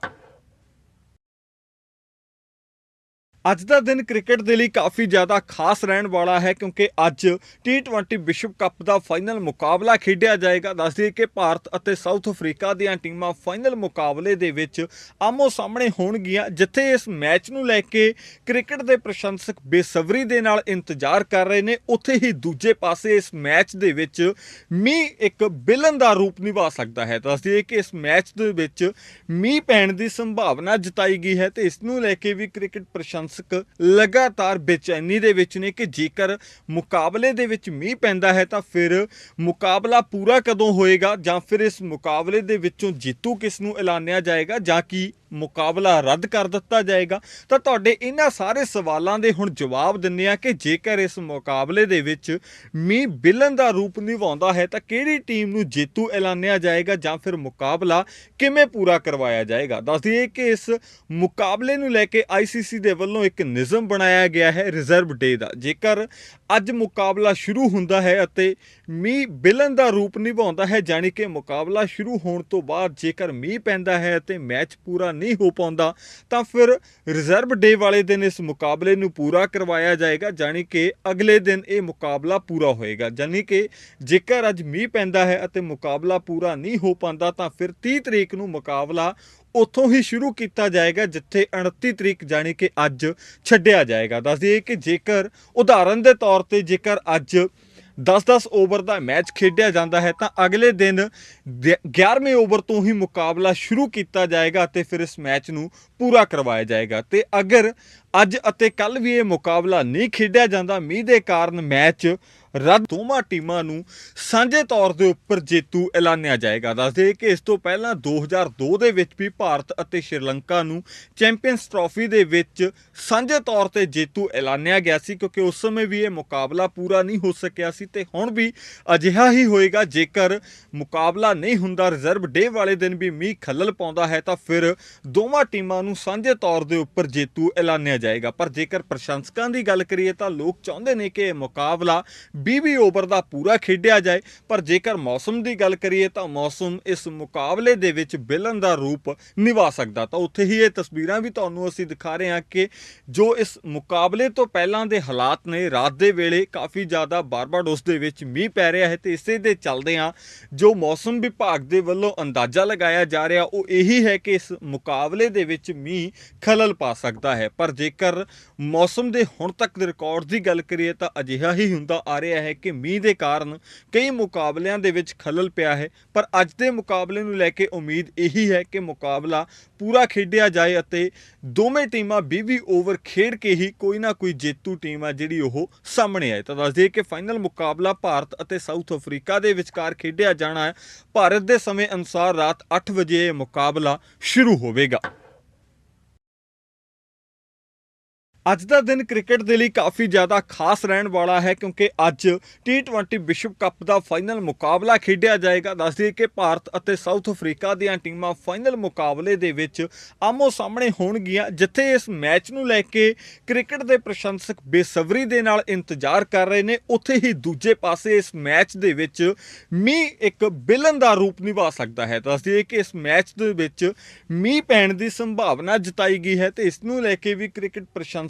ਅੱਜ ਦਾ ਦਿਨ ਕ੍ਰਿਕਟ ਦੇ ਲਈ ਕਾਫੀ ਜ਼ਿਆਦਾ ਖਾਸ ਰਹਿਣ ਵਾਲਾ ਹੈ ਕਿਉਂਕਿ ਅੱਜ T20 ਵਿਸ਼ਵ ਕੱਪ ਦਾ ਫਾਈਨਲ ਮੁਕਾਬਲਾ ਖੇਡਿਆ ਜਾਏਗਾ। ਦੱਸ ਦਈਏ ਕਿ ਭਾਰਤ ਅਤੇ ਸਾਊਥ ਅਫਰੀਕਾ ਦੀਆਂ ਟੀਮਾਂ ਫਾਈਨਲ ਮੁਕਾਬਲੇ ਦੇ ਵਿੱਚ ਆਮੋ ਸਾਹਮਣੇ ਹੋਣਗੀਆਂ, ਜਿੱਥੇ ਇਸ ਮੈਚ ਨੂੰ ਲੈ ਕੇ ਕ੍ਰਿਕਟ ਦੇ ਪ੍ਰਸ਼ੰਸਕ ਬੇਸਬਰੀ ਦੇ ਨਾਲ ਇੰਤਜ਼ਾਰ ਕਰ ਰਹੇ ਨੇ। ਉੱਥੇ ਹੀ ਦੂਜੇ ਪਾਸੇ ਇਸ ਮੈਚ ਦੇ ਵਿੱਚ ਮੀਂਹ ਇੱਕ ਵਿਲਨ ਦਾ ਰੂਪ ਨਿਭਾ ਸਕਦਾ ਹੈ। ਦੱਸ ਦਈਏ ਕਿ ਇਸ ਮੈਚ ਦੇ ਵਿੱਚ ਮੀਂਹ ਪੈਣ ਦੀ ਸੰਭਾਵਨਾ ਜਤਾਈ ਗਈ ਹੈ ਤੇ ਇਸ ਨੂੰ ਲੈ ਕੇ ਵੀ ਕ੍ਰਿਕਟ ਪ੍ਰਸ਼ੰਸਕ ਲਗਾਤਾਰ ਬੇਚੈਨੀ ਦੇ ਵਿੱਚ ਨੇ ਕਿ ਜੇਕਰ ਮੁਕਾਬਲੇ ਦੇ ਵਿੱਚ ਮੀਂਹ ਪੈਂਦਾ ਹੈ ਤਾਂ ਫਿਰ ਮੁਕਾਬਲਾ ਪੂਰਾ ਕਦੋਂ ਹੋਏਗਾ ਜਾਂ ਫਿਰ ਇਸ ਮੁਕਾਬਲੇ ਦੇ ਵਿੱਚੋਂ ਜੇਤੂ ਕਿਸ ਨੂੰ ਐਲਾਨਿਆ ਜਾਏਗਾ ਜਾਂ ਕੀ ਮੁਕਾਬਲਾ ਰੱਦ ਕਰ ਦਿੱਤਾ ਜਾਏਗਾ? ਤਾਂ ਤੁਹਾਡੇ ਇਹਨਾਂ ਸਾਰੇ ਸਵਾਲਾਂ ਦੇ ਹੁਣ ਜਵਾਬ ਦਿੰਨੇ ਆ ਕਿ ਜੇਕਰ ਇਸ ਮੁਕਾਬਲੇ ਦੇ ਵਿੱਚ ਮੀਂਹ ਵਿਲਨ ਦਾ ਰੂਪ ਨਿਭਾਉਂਦਾ ਹੈ ਤਾਂ ਕਿਹੜੀ ਟੀਮ ਨੂੰ ਜੇਤੂ ਐਲਾਨਿਆ ਜਾਏਗਾ ਜਾਂ ਫਿਰ ਮੁਕਾਬਲਾ ਕਿਵੇਂ ਪੂਰਾ ਕਰਵਾਇਆ ਜਾਏਗਾ? ਦੱਸ ਦਈਏ ਕਿ ਇਸ ਮੁਕਾਬਲੇ ਨੂੰ ਲੈ ਕੇ ਆਈਸੀਸੀ ਦੇ ਵੱਲੋਂ ਇੱਕ ਨਿਯਮ ਬਣਾਇਆ ਗਿਆ ਹੈ ਰਿਜ਼ਰਵ ਡੇ ਦਾ, ਜੇਕਰ ਅੱਜ ਮੁਕਾਬਲਾ ਸ਼ੁਰੂ ਹੁੰਦਾ ਹੈ ਅਤੇ ਮੀਂਹ ਵਿਲਨ ਦਾ ਰੂਪ ਨਿਭਾਉਂਦਾ ਹੈ, ਜਾਣੀ ਕਿ ਮੁਕਾਬਲਾ ਸ਼ੁਰੂ ਹੋਣ ਤੋਂ ਬਾਅਦ ਜੇਕਰ ਮੀਂਹ ਪੈਂਦਾ ਹੈ ਅਤੇ ਮੈਚ ਪੂਰਾ ਨਹੀਂ ਹੋ ਪਾਉਂਦਾ, ਤਾਂ ਫਿਰ ਰਿਜ਼ਰਵ ਡੇ ਵਾਲੇ ਦਿਨ ਇਸ ਮੁਕਾਬਲੇ ਨੂੰ ਪੂਰਾ ਕਰਵਾਇਆ ਜਾਏਗਾ, ਜਾਣੀ ਕਿ ਅਗਲੇ ਦਿਨ ਇਹ ਮੁਕਾਬਲਾ ਪੂਰਾ ਹੋਏਗਾ। ਜਾਣੀ ਕਿ ਜੇਕਰ ਅੱਜ ਮੀਂਹ ਪੈਂਦਾ ਹੈ ਅਤੇ ਮੁਕਾਬਲਾ ਪੂਰਾ ਨਹੀਂ ਹੋ ਪਾਉਂਦਾ, ਤਾਂ ਫਿਰ 30 ਤਰੀਕ ਨੂੰ ਮੁਕਾਬਲਾ ਉੱਥੋਂ ਹੀ ਸ਼ੁਰੂ ਕੀਤਾ ਜਾਏਗਾ, ਜਿੱਥੇ 29 ਤਰੀਕ ਜਾਣੀ ਕਿ ਅੱਜ ਛੱਡਿਆ ਜਾਏਗਾ। ਦੱਸ ਦਈਏ ਕਿ ਜੇਕਰ ਉਦਾਹਰਨ ਦੇ ਤੌਰ ਤੇ ਜੇਕਰ ਅੱਜ 10-10 ਓਵਰ ਦਾ ਮੈਚ ਖੇਡਿਆ ਜਾਂਦਾ ਹੈ, ਤਾਂ ਅਗਲੇ ਦਿਨ 11ਵੇਂ ਓਵਰ ਤੋਂ ਹੀ ਮੁਕਾਬਲਾ ਸ਼ੁਰੂ ਕੀਤਾ ਜਾਏਗਾ ਅਤੇ ਫਿਰ ਇਸ ਮੈਚ ਨੂੰ ਪੂਰਾ ਕਰਵਾਇਆ ਜਾਏਗਾ। ਤੇ ਅਗਰ ਅੱਜ ਅਤੇ ਕੱਲ ਵੀ ਇਹ ਮੁਕਾਬਲਾ ਨਹੀਂ ਖੇਡਿਆ ਜਾਂਦਾ, ਮੀਂਹ ਦੇ ਕਾਰਨ ਮੈਚ ਰੱਦ ਦੋਵਾਂ ਟੀਮਾਂ ਨੂੰ ਸਾਂਝੇ ਤੌਰ ਦੇ ਉੱਪਰ ਜੇਤੂ ਐਲਾਨਿਆ ਜਾਏਗਾ। ਦੱਸਦੇ ਕਿ ਇਸ ਤੋਂ ਪਹਿਲਾਂ 2002 ਦੇ ਵਿੱਚ ਵੀ ਭਾਰਤ ਅਤੇ ਸ਼੍ਰੀਲੰਕਾ ਨੂੰ ਚੈਂਪੀਅਨਸ ਟਰਾਫੀ ਦੇ ਵਿੱਚ ਸਾਂਝੇ ਤੌਰ ਤੇ ਜੇਤੂ ਐਲਾਨਿਆ ਗਿਆ ਸੀ ਕਿਉਂਕਿ ਉਸ ਸਮੇਂ ਵੀ ਇਹ ਮੁਕਾਬਲਾ ਪੂਰਾ ਨਹੀਂ ਹੋ ਸਕਿਆ ਸੀ ਤੇ ਹੁਣ ਵੀ ਅਜਿਹਾ ਹੀ ਹੋਏਗਾ। ਜੇਕਰ ਮੁਕਾਬਲਾ ਨਹੀਂ ਹੁੰਦਾ ਰਿਜ਼ਰਵ ਡੇ ਵਾਲੇ ਦਿਨ ਵੀ ਮੀਂਹ ਖੱਲਲ ਪਾਉਂਦਾ ਹੈ ਤਾਂ ਫਿਰ ਦੋਵਾਂ ਟੀਮਾਂ ਨੂੰ ਸਾਂਝੇ ਤੌਰ ਦੇ ਉੱਪਰ ਜੇਤੂ ਐਲਾਨਿਆ ਜਾਏਗਾ। ਪਰ ਜੇਕਰ ਪ੍ਰਸ਼ੰਸਕਾਂ ਦੀ ਗੱਲ ਕਰੀਏ ਤਾਂ ਲੋਕ ਚਾਹੁੰਦੇ ਨੇ ਕਿ ਇਹ ਮੁਕਾਬਲਾ 20 ਓਵਰ ਦਾ ਪੂਰਾ ਖੇਡਿਆ ਜਾਏ। ਪਰ ਜੇਕਰ ਮੌਸਮ ਦੀ ਗੱਲ ਕਰੀਏ ਤਾਂ ਮੌਸਮ ਇਸ ਮੁਕਾਬਲੇ ਦੇ ਵਿੱਚ ਵਿਲਨ ਦਾ ਰੂਪ ਨਿਭਾ ਸਕਦਾ। ਤਾਂ ਉੱਥੇ ਹੀ ਇਹ ਤਸਵੀਰਾਂ ਵੀ ਤੁਹਾਨੂੰ ਅਸੀਂ ਦਿਖਾ ਰਹੇ ਹਾਂ ਕਿ ਜੋ ਇਸ ਮੁਕਾਬਲੇ ਤੋਂ ਪਹਿਲਾਂ ਦੇ ਹਾਲਾਤ ਨੇ, ਰਾਤ ਦੇ ਵੇਲੇ ਕਾਫੀ ਜ਼ਿਆਦਾ ਬਾਰਬਾਡੋਸ ਦੇ ਵਿੱਚ ਮੀਂਹ ਪੈ ਰਿਹਾ ਹੈ ਤੇ ਇਸੇ ਦੇ ਚੱਲਦੇ ਆ ਜੋ ਮੌਸਮ ਵਿਭਾਗ ਦੇ ਵੱਲੋਂ ਅੰਦਾਜ਼ਾ ਲਗਾਇਆ ਜਾ ਰਿਹਾ, ਉਹ ਇਹੀ ਹੈ ਕਿ ਇਸ ਮੁਕਾਬਲੇ ਦੇ ਵਿੱਚ ਮੀਂਹ ਖਲਲ ਪਾ ਸਕਦਾ ਹੈ। ਪਰ ਜੇਕਰ ਮੌਸਮ ਦੇ ਹੁਣ ਤੱਕ ਦੇ ਰਿਕਾਰਡ ਦੀ ਗੱਲ ਕਰੀਏ ਤਾਂ ਅਜਿਹਾ ਹੀ ਹੁੰਦਾ ਆ ਰਿਹਾ ਹੈ ਕਿ ਮੀਂਹ ਦੇ ਕਾਰਨ ਕਈ ਮੁਕਾਬਲਿਆਂ ਦੇ ਵਿੱਚ ਖਲਲ ਪਿਆ ਹੈ। ਪਰ ਅੱਜ ਦੇ ਮੁਕਾਬਲੇ ਨੂੰ ਲੈ ਕੇ ਉਮੀਦ ਇਹੀ ਹੈ ਕਿ ਮੁਕਾਬਲਾ ਪੂਰਾ ਖੇਡਿਆ ਜਾਏ ਅਤੇ ਦੋਵੇਂ ਟੀਮਾਂ 20 ਓਵਰ ਖੇਡ ਕੇ ਹੀ ਕੋਈ ਨਾ ਕੋਈ ਜੇਤੂ ਟੀਮ ਆ ਜਿਹੜੀ ਉਹ ਸਾਹਮਣੇ ਆਏ। ਤਾਂ ਦੱਸ ਦਈਏ ਕਿ ਫਾਈਨਲ ਮੁਕਾਬਲਾ ਭਾਰਤ ਅਤੇ ਸਾਊਥ ਅਫਰੀਕਾ ਦੇ ਵਿਚਕਾਰ ਖੇਡਿਆ ਜਾਣਾ ਹੈ। ਭਾਰਤ ਦੇ ਸਮੇਂ ਅਨੁਸਾਰ ਰਾਤ 8 ਵਜੇ ਇਹ ਮੁਕਾਬਲਾ ਸ਼ੁਰੂ ਹੋਵੇਗਾ। ਅੱਜ ਦਾ ਦਿਨ ਕ੍ਰਿਕਟ ਦੇ ਲਈ ਕਾਫੀ ਜ਼ਿਆਦਾ ਖਾਸ ਰਹਿਣ ਵਾਲਾ ਹੈ ਕਿਉਂਕਿ ਅੱਜ T20 ਵਿਸ਼ਵ ਕੱਪ ਦਾ ਫਾਈਨਲ ਮੁਕਾਬਲਾ ਖੇਡਿਆ ਜਾਏਗਾ। ਦੱਸ ਦਈਏ ਕਿ ਭਾਰਤ ਅਤੇ ਸਾਊਥ ਅਫਰੀਕਾ ਦੀਆਂ ਟੀਮਾਂ ਫਾਈਨਲ ਮੁਕਾਬਲੇ ਦੇ ਵਿੱਚ ਆਮੋ ਸਾਹਮਣੇ ਹੋਣਗੀਆਂ, ਜਿੱਥੇ ਇਸ ਮੈਚ ਨੂੰ ਲੈ ਕੇ ਕ੍ਰਿਕਟ ਦੇ ਪ੍ਰਸ਼ੰਸਕ ਬੇਸਬਰੀ ਦੇ ਨਾਲ ਇੰਤਜ਼ਾਰ ਕਰ ਰਹੇ ਨੇ। ਉੱਥੇ ਹੀ ਦੂਜੇ ਪਾਸੇ ਇਸ ਮੈਚ ਦੇ ਵਿੱਚ ਮੀਂਹ ਇੱਕ ਵਿਲਨ ਦਾ ਰੂਪ ਨਿਭਾ ਸਕਦਾ ਹੈ। ਦੱਸ ਦਈਏ ਕਿ ਇਸ ਮੈਚ ਦੇ ਵਿੱਚ ਮੀਂਹ ਪੈਣ ਦੀ ਸੰਭਾਵਨਾ ਜਤਾਈ ਗਈ ਹੈ ਤੇ ਇਸ ਨੂੰ ਲੈ ਕੇ ਵੀ ਕ੍ਰਿਕਟ ਪ੍ਰਸ਼ੰਸਕ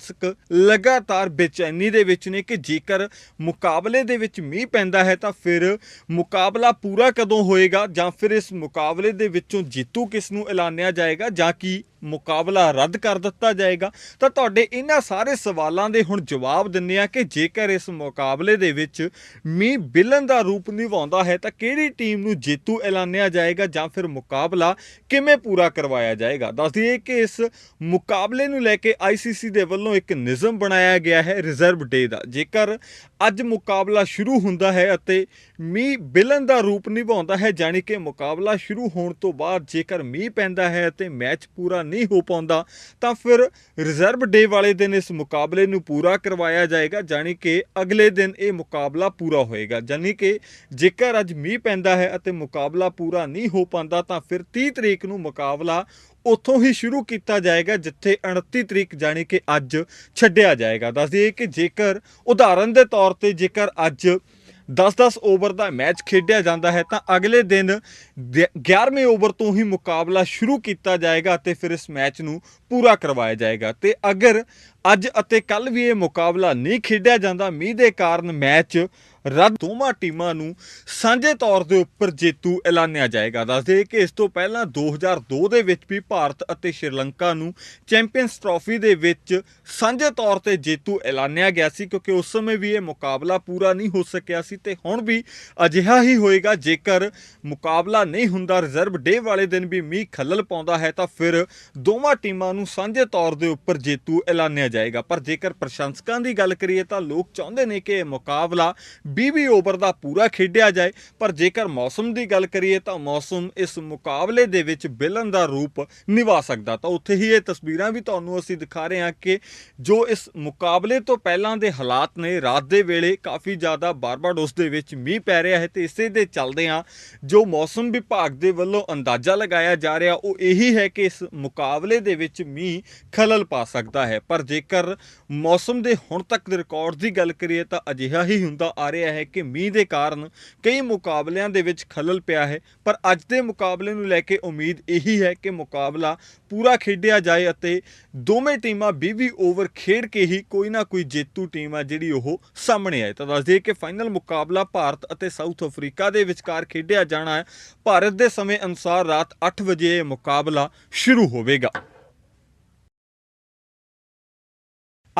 ਲਗਾਤਾਰ ਬੇਚੈਨੀ ਦੇ ਵਿੱਚ ਨੇ ਕਿ ਜੇਕਰ ਮੁਕਾਬਲੇ ਦੇ ਵਿੱਚ ਮੀਂਹ ਪੈਂਦਾ ਹੈ ਤਾਂ ਫਿਰ ਮੁਕਾਬਲਾ ਪੂਰਾ ਕਦੋਂ ਹੋਏਗਾ ਜਾਂ ਫਿਰ ਇਸ ਮੁਕਾਬਲੇ ਦੇ ਵਿੱਚੋਂ ਜੇਤੂ ਕਿਸ ਨੂੰ ਐਲਾਨਿਆ ਜਾਏਗਾ ਜਾਂ ਕੀ ਮੁਕਾਬਲਾ ਰੱਦ ਕਰ ਦਿੱਤਾ ਜਾਏਗਾ? ਤਾਂ ਤੁਹਾਡੇ ਇਹਨਾਂ ਸਾਰੇ ਸਵਾਲਾਂ ਦੇ ਹੁਣ ਜਵਾਬ ਦਿੰਨੇ ਆ ਕਿ ਜੇਕਰ ਇਸ ਮੁਕਾਬਲੇ ਦੇ ਵਿੱਚ ਮੀਂਹ ਵਿਲਨ ਦਾ ਰੂਪ ਨਿਭਾਉਂਦਾ ਹੈ ਤਾਂ ਕਿਹੜੀ ਟੀਮ ਨੂੰ ਜੇਤੂ ਐਲਾਨਿਆ ਜਾਏਗਾ ਜਾਂ ਫਿਰ ਮੁਕਾਬਲਾ ਕਿਵੇਂ ਪੂਰਾ ਕਰਵਾਇਆ ਜਾਏਗਾ? ਦੱਸ ਦਈਏ ਕਿ ਇਸ ਮੁਕਾਬਲੇ ਨੂੰ ਲੈ ਕੇ ਆਈਸੀਸੀ ਦੇ ਵੱਲੋਂ ਵੱਲੋਂ ਇੱਕ ਨਿਯਮ ਬਣਾਇਆ ਗਿਆ ਹੈ ਰਿਜ਼ਰਵ ਡੇ ਦਾ। ਜੇਕਰ ਅੱਜ ਮੁਕਾਬਲਾ ਸ਼ੁਰੂ ਹੁੰਦਾ ਹੈ ਅਤੇ ਮੀਂਹ ਵਿਲਨ ਦਾ ਰੂਪ ਨਿਭਾਉਂਦਾ ਹੈ, ਜਾਣੀ ਕਿ ਮੁਕਾਬਲਾ ਸ਼ੁਰੂ ਹੋਣ ਤੋਂ ਬਾਅਦ ਜੇਕਰ ਮੀਂਹ ਪੈਂਦਾ ਹੈ ਅਤੇ ਮੈਚ ਪੂਰਾ ਨਹੀਂ ਹੋ ਪਾਉਂਦਾ, ਤਾਂ ਫਿਰ ਰਿਜ਼ਰਵ ਡੇ ਵਾਲੇ ਦਿਨ ਇਸ ਮੁਕਾਬਲੇ ਨੂੰ ਪੂਰਾ ਕਰਵਾਇਆ ਜਾਏਗਾ, ਜਾਣੀ ਕਿ ਅਗਲੇ ਦਿਨ ਇਹ ਮੁਕਾਬਲਾ ਪੂਰਾ ਹੋਏਗਾ। ਜਾਣੀ ਕਿ ਜੇਕਰ ਅੱਜ ਮੀਂਹ ਪੈਂਦਾ ਹੈ ਅਤੇ ਮੁਕਾਬਲਾ ਪੂਰਾ ਨਹੀਂ ਹੋ ਪਾਉਂਦਾ, ਤਾਂ ਫਿਰ 30 ਤਰੀਕ ਨੂੰ ਮੁਕਾਬਲਾ ਉੱਥੋਂ ਹੀ ਸ਼ੁਰੂ ਕੀਤਾ ਜਾਏਗਾ, ਜਿੱਥੇ 29 ਤਰੀਕ ਜਾਣੀ ਕਿ ਅੱਜ ਛੱਡਿਆ ਜਾਏਗਾ। ਦੱਸ ਦਈਏ ਕਿ ਜੇਕਰ ਉਦਾਹਰਨ ਦੇ ਤੌਰ ਤੇ ਜੇਕਰ ਅੱਜ 10-10 ਓਵਰ ਦਾ ਮੈਚ ਖੇਡਿਆ ਜਾਂਦਾ ਹੈ, ਤਾਂ ਅਗਲੇ ਦਿਨ ਦ- 11ਵੇਂ ਓਵਰ ਤੋਂ ਹੀ ਮੁਕਾਬਲਾ ਸ਼ੁਰੂ ਕੀਤਾ ਜਾਏਗਾ ਅਤੇ ਫਿਰ ਇਸ ਮੈਚ ਨੂੰ ਪੂਰਾ ਕਰਵਾਇਆ ਜਾਏਗਾ। ਤੇ ਅਗਰ ਅੱਜ ਅਤੇ ਕੱਲ ਵੀ ਇਹ ਮੁਕਾਬਲਾ ਨਹੀਂ ਖੇਡਿਆ ਜਾਂਦਾ, ਮੀਂਹ ਦੇ ਕਾਰਨ ਮੈਚ ਰੱਦ ਦੋਵਾਂ ਟੀਮਾਂ ਨੂੰ ਸਾਂਝੇ ਤੌਰ ਦੇ ਉੱਪਰ ਜੇਤੂ ਐਲਾਨਿਆ ਜਾਏਗਾ। ਦੱਸਦੇ ਕਿ ਇਸ ਤੋਂ ਪਹਿਲਾਂ 2002 ਦੇ ਵਿੱਚ ਵੀ ਭਾਰਤ ਅਤੇ ਸ਼੍ਰੀਲੰਕਾ ਨੂੰ ਚੈਂਪੀਅਨਸ ਟਰਾਫੀ ਦੇ ਵਿੱਚ ਸਾਂਝੇ ਤੌਰ ਤੇ ਜੇਤੂ ਐਲਾਨਿਆ ਗਿਆ ਸੀ ਕਿਉਂਕਿ ਉਸ ਸਮੇਂ ਵੀ ਇਹ ਮੁਕਾਬਲਾ ਪੂਰਾ ਨਹੀਂ ਹੋ ਸਕਿਆ ਸੀ ਤੇ ਹੁਣ ਵੀ ਅਜਿਹਾ ਹੀ ਹੋਏਗਾ। ਜੇਕਰ ਮੁਕਾਬਲਾ ਨਹੀਂ ਹੁੰਦਾ, ਰਿਜ਼ਰਵ ਡੇ ਵਾਲੇ ਦਿਨ ਵੀ ਮੀਂਹ ਖੱਲਲ ਪਾਉਂਦਾ ਹੈ ਤਾਂ ਫਿਰ ਦੋਵਾਂ ਟੀਮਾਂ ਨੂੰ ਸਾਂਝੇ ਤੌਰ ਦੇ ਉੱਪਰ ਜੇਤੂ ਐਲਾਨਿਆ ਜਾਏਗਾ। ਪਰ ਜੇਕਰ ਪ੍ਰਸ਼ੰਸਕਾਂ ਦੀ ਗੱਲ ਕਰੀਏ ਤਾਂ ਲੋਕ ਚਾਹੁੰਦੇ ਨੇ ਕਿ ਇਹ ਮੁਕਾਬਲਾ 20 ਓਵਰ ਦਾ ਪੂਰਾ ਖੇਡਿਆ ਜਾਏ। ਪਰ ਜੇਕਰ ਮੌਸਮ ਦੀ ਗੱਲ ਕਰੀਏ ਤਾਂ ਮੌਸਮ ਇਸ ਮੁਕਾਬਲੇ ਦੇ ਵਿੱਚ ਵਿਲਨ ਦਾ ਰੂਪ ਨਿਭਾ ਸਕਦਾ। ਤਾਂ ਉੱਥੇ ਹੀ ਇਹ ਤਸਵੀਰਾਂ ਵੀ ਤੁਹਾਨੂੰ ਅਸੀਂ ਦਿਖਾ ਰਹੇ ਹਾਂ ਕਿ ਜੋ ਇਸ ਮੁਕਾਬਲੇ ਤੋਂ ਪਹਿਲਾਂ ਦੇ ਹਾਲਾਤ ਨੇ, ਰਾਤ ਦੇ ਵੇਲੇ ਕਾਫੀ ਜ਼ਿਆਦਾ ਬਾਰਬਾਡੋਸ ਦੇ ਵਿੱਚ ਮੀਂਹ ਪੈ ਰਿਹਾ ਹੈ ਤੇ ਇਸੇ ਦੇ ਚੱਲਦਿਆਂ ਜੋ ਮੌਸਮ ਵਿਭਾਗ ਦੇ ਵੱਲੋਂ ਅੰਦਾਜ਼ਾ ਲਗਾਇਆ ਜਾ ਰਿਹਾ, ਉਹ ਇਹੀ ਹੈ ਕਿ ਇਸ ਮੁਕਾਬਲੇ ਦੇ ਵਿੱਚ ਮੀਂਹ ਖਲਲ ਪਾ ਸਕਦਾ ਹੈ। ਪਰ ਜੇਕਰ ਮੌਸਮ ਦੇ ਹੁਣ ਤੱਕ ਦੇ ਰਿਕਾਰਡ ਦੀ ਗੱਲ ਕਰੀਏ ਤਾਂ ਅਜਿਹਾ ਹੀ ਹੁੰਦਾ ਆ ਰਿਹਾ ਹੈ ਕਿ ਮੀਂਹ ਦੇ ਕਾਰਨ ਕਈ ਮੁਕਾਬਲਿਆਂ ਦੇ ਵਿੱਚ ਖਲਲ ਪਿਆ ਹੈ, ਪਰ ਅੱਜ ਦੇ ਮੁਕਾਬਲੇ ਨੂੰ ਲੈ ਕੇ ਉਮੀਦ ਇਹੀ ਹੈ ਕਿ ਮੁਕਾਬਲਾ ਪੂਰਾ ਖੇਡਿਆ ਜਾਏ ਅਤੇ ਦੋਵੇਂ ਟੀਮਾਂ 20 ਓਵਰ ਖੇਡ ਕੇ ਹੀ ਕੋਈ ਨਾ ਕੋਈ ਜੇਤੂ ਟੀਮ ਆ ਜਿਹੜੀ ਉਹ ਸਾਹਮਣੇ ਆਏ। ਤਾਂ ਦੱਸ ਦਈਏ ਕਿ ਫਾਈਨਲ ਮੁਕਾਬਲਾ ਭਾਰਤ ਅਤੇ ਸਾਊਥ ਅਫਰੀਕਾ ਦੇ ਵਿਚਕਾਰ ਖੇਡਿਆ ਜਾਣਾ ਹੈ। ਭਾਰਤ ਦੇ ਸਮੇਂ ਅਨੁਸਾਰ ਰਾਤ 8 ਵਜੇ ਇਹ ਮੁਕਾਬਲਾ ਸ਼ੁਰੂ ਹੋਵੇਗਾ।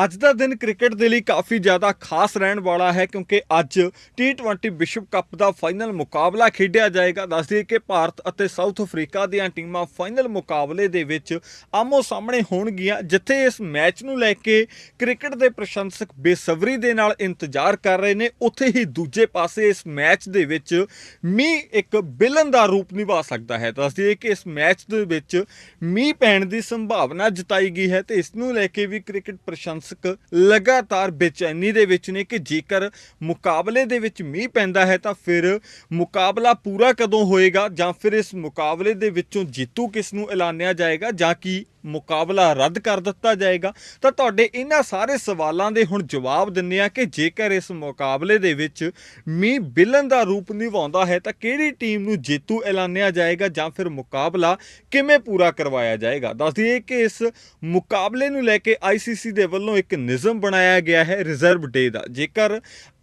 ਅੱਜ ਦਾ ਦਿਨ ਕ੍ਰਿਕਟ ਦੇ ਲਈ ਕਾਫੀ ਜ਼ਿਆਦਾ ਖਾਸ ਰਹਿਣ ਵਾਲਾ ਹੈ ਕਿਉਂਕਿ ਅੱਜ T20 ਵਿਸ਼ਵ ਕੱਪ ਦਾ ਫਾਈਨਲ ਮੁਕਾਬਲਾ ਖੇਡਿਆ ਜਾਏਗਾ। ਦੱਸ ਦਈਏ ਕਿ ਭਾਰਤ ਅਤੇ ਸਾਊਥ ਅਫਰੀਕਾ ਦੀਆਂ ਟੀਮਾਂ ਫਾਈਨਲ ਮੁਕਾਬਲੇ ਦੇ ਵਿੱਚ ਆਮੋ ਸਾਹਮਣੇ ਹੋਣਗੀਆਂ, ਜਿੱਥੇ ਇਸ ਮੈਚ ਨੂੰ ਲੈ ਕੇ ਕ੍ਰਿਕਟ ਦੇ ਪ੍ਰਸ਼ੰਸਕ ਬੇਸਬਰੀ ਦੇ ਨਾਲ ਇੰਤਜ਼ਾਰ ਕਰ ਰਹੇ ਨੇ। ਉੱਥੇ ਹੀ ਦੂਜੇ ਪਾਸੇ ਇਸ ਮੈਚ ਦੇ ਵਿੱਚ ਮੀਂਹ ਇੱਕ ਵਿਲਨ ਦਾ ਰੂਪ ਨਿਭਾ ਸਕਦਾ ਹੈ। ਦੱਸ ਦਈਏ ਕਿ ਇਸ ਮੈਚ ਦੇ ਵਿੱਚ ਮੀਂਹ ਪੈਣ ਦੀ ਸੰਭਾਵਨਾ ਜਤਾਈ ਗਈ ਹੈ ਤੇ ਇਸ ਨੂੰ ਲੈ ਕੇ ਵੀ ਕ੍ਰਿਕਟ ਪ੍ਰਸ਼ੰਸਕ ਲਗਾਤਾਰ ਬੇਚੈਨੀ ਦੇ ਵਿੱਚ ਨੇ ਕਿ ਜੇਕਰ ਮੁਕਾਬਲੇ ਦੇ ਵਿੱਚ ਮੀਂਹ ਪੈਂਦਾ ਹੈ ਤਾਂ ਫਿਰ ਮੁਕਾਬਲਾ ਪੂਰਾ ਕਦੋਂ ਹੋਏਗਾ ਜਾਂ ਫਿਰ ਇਸ ਮੁਕਾਬਲੇ ਦੇ ਵਿੱਚੋਂ ਜੇਤੂ ਕਿਸ ਨੂੰ ਐਲਾਨਿਆ ਜਾਏਗਾ ਜਾਂ ਕੀ ਮੁਕਾਬਲਾ ਰੱਦ ਕਰ ਦਿੱਤਾ ਜਾਏਗਾ? ਤਾਂ ਤੁਹਾਡੇ ਇਹਨਾਂ ਸਾਰੇ ਸਵਾਲਾਂ ਦੇ ਹੁਣ ਜਵਾਬ ਦਿੰਨੇ ਆ ਕਿ ਜੇਕਰ ਇਸ ਮੁਕਾਬਲੇ ਦੇ ਵਿੱਚ ਮੀਂਹ ਵਿਲਨ ਦਾ ਰੂਪ ਨਿਭਾਉਂਦਾ ਹੈ ਤਾਂ ਕਿਹੜੀ ਟੀਮ ਨੂੰ ਜੇਤੂ ਐਲਾਨਿਆ ਜਾਏਗਾ ਜਾਂ ਫਿਰ ਮੁਕਾਬਲਾ ਕਿਵੇਂ ਪੂਰਾ ਕਰਵਾਇਆ ਜਾਏਗਾ? ਦੱਸ ਦਈਏ ਕਿ ਇਸ ਮੁਕਾਬਲੇ ਨੂੰ ਲੈ ਕੇ ਆਈਸੀਸੀ ਦੇ ਵੱਲੋਂ ਇੱਕ ਨਿਯਮ ਬਣਾਇਆ ਗਿਆ ਹੈ ਰਿਜ਼ਰਵ ਡੇ ਦਾ, ਜੇਕਰ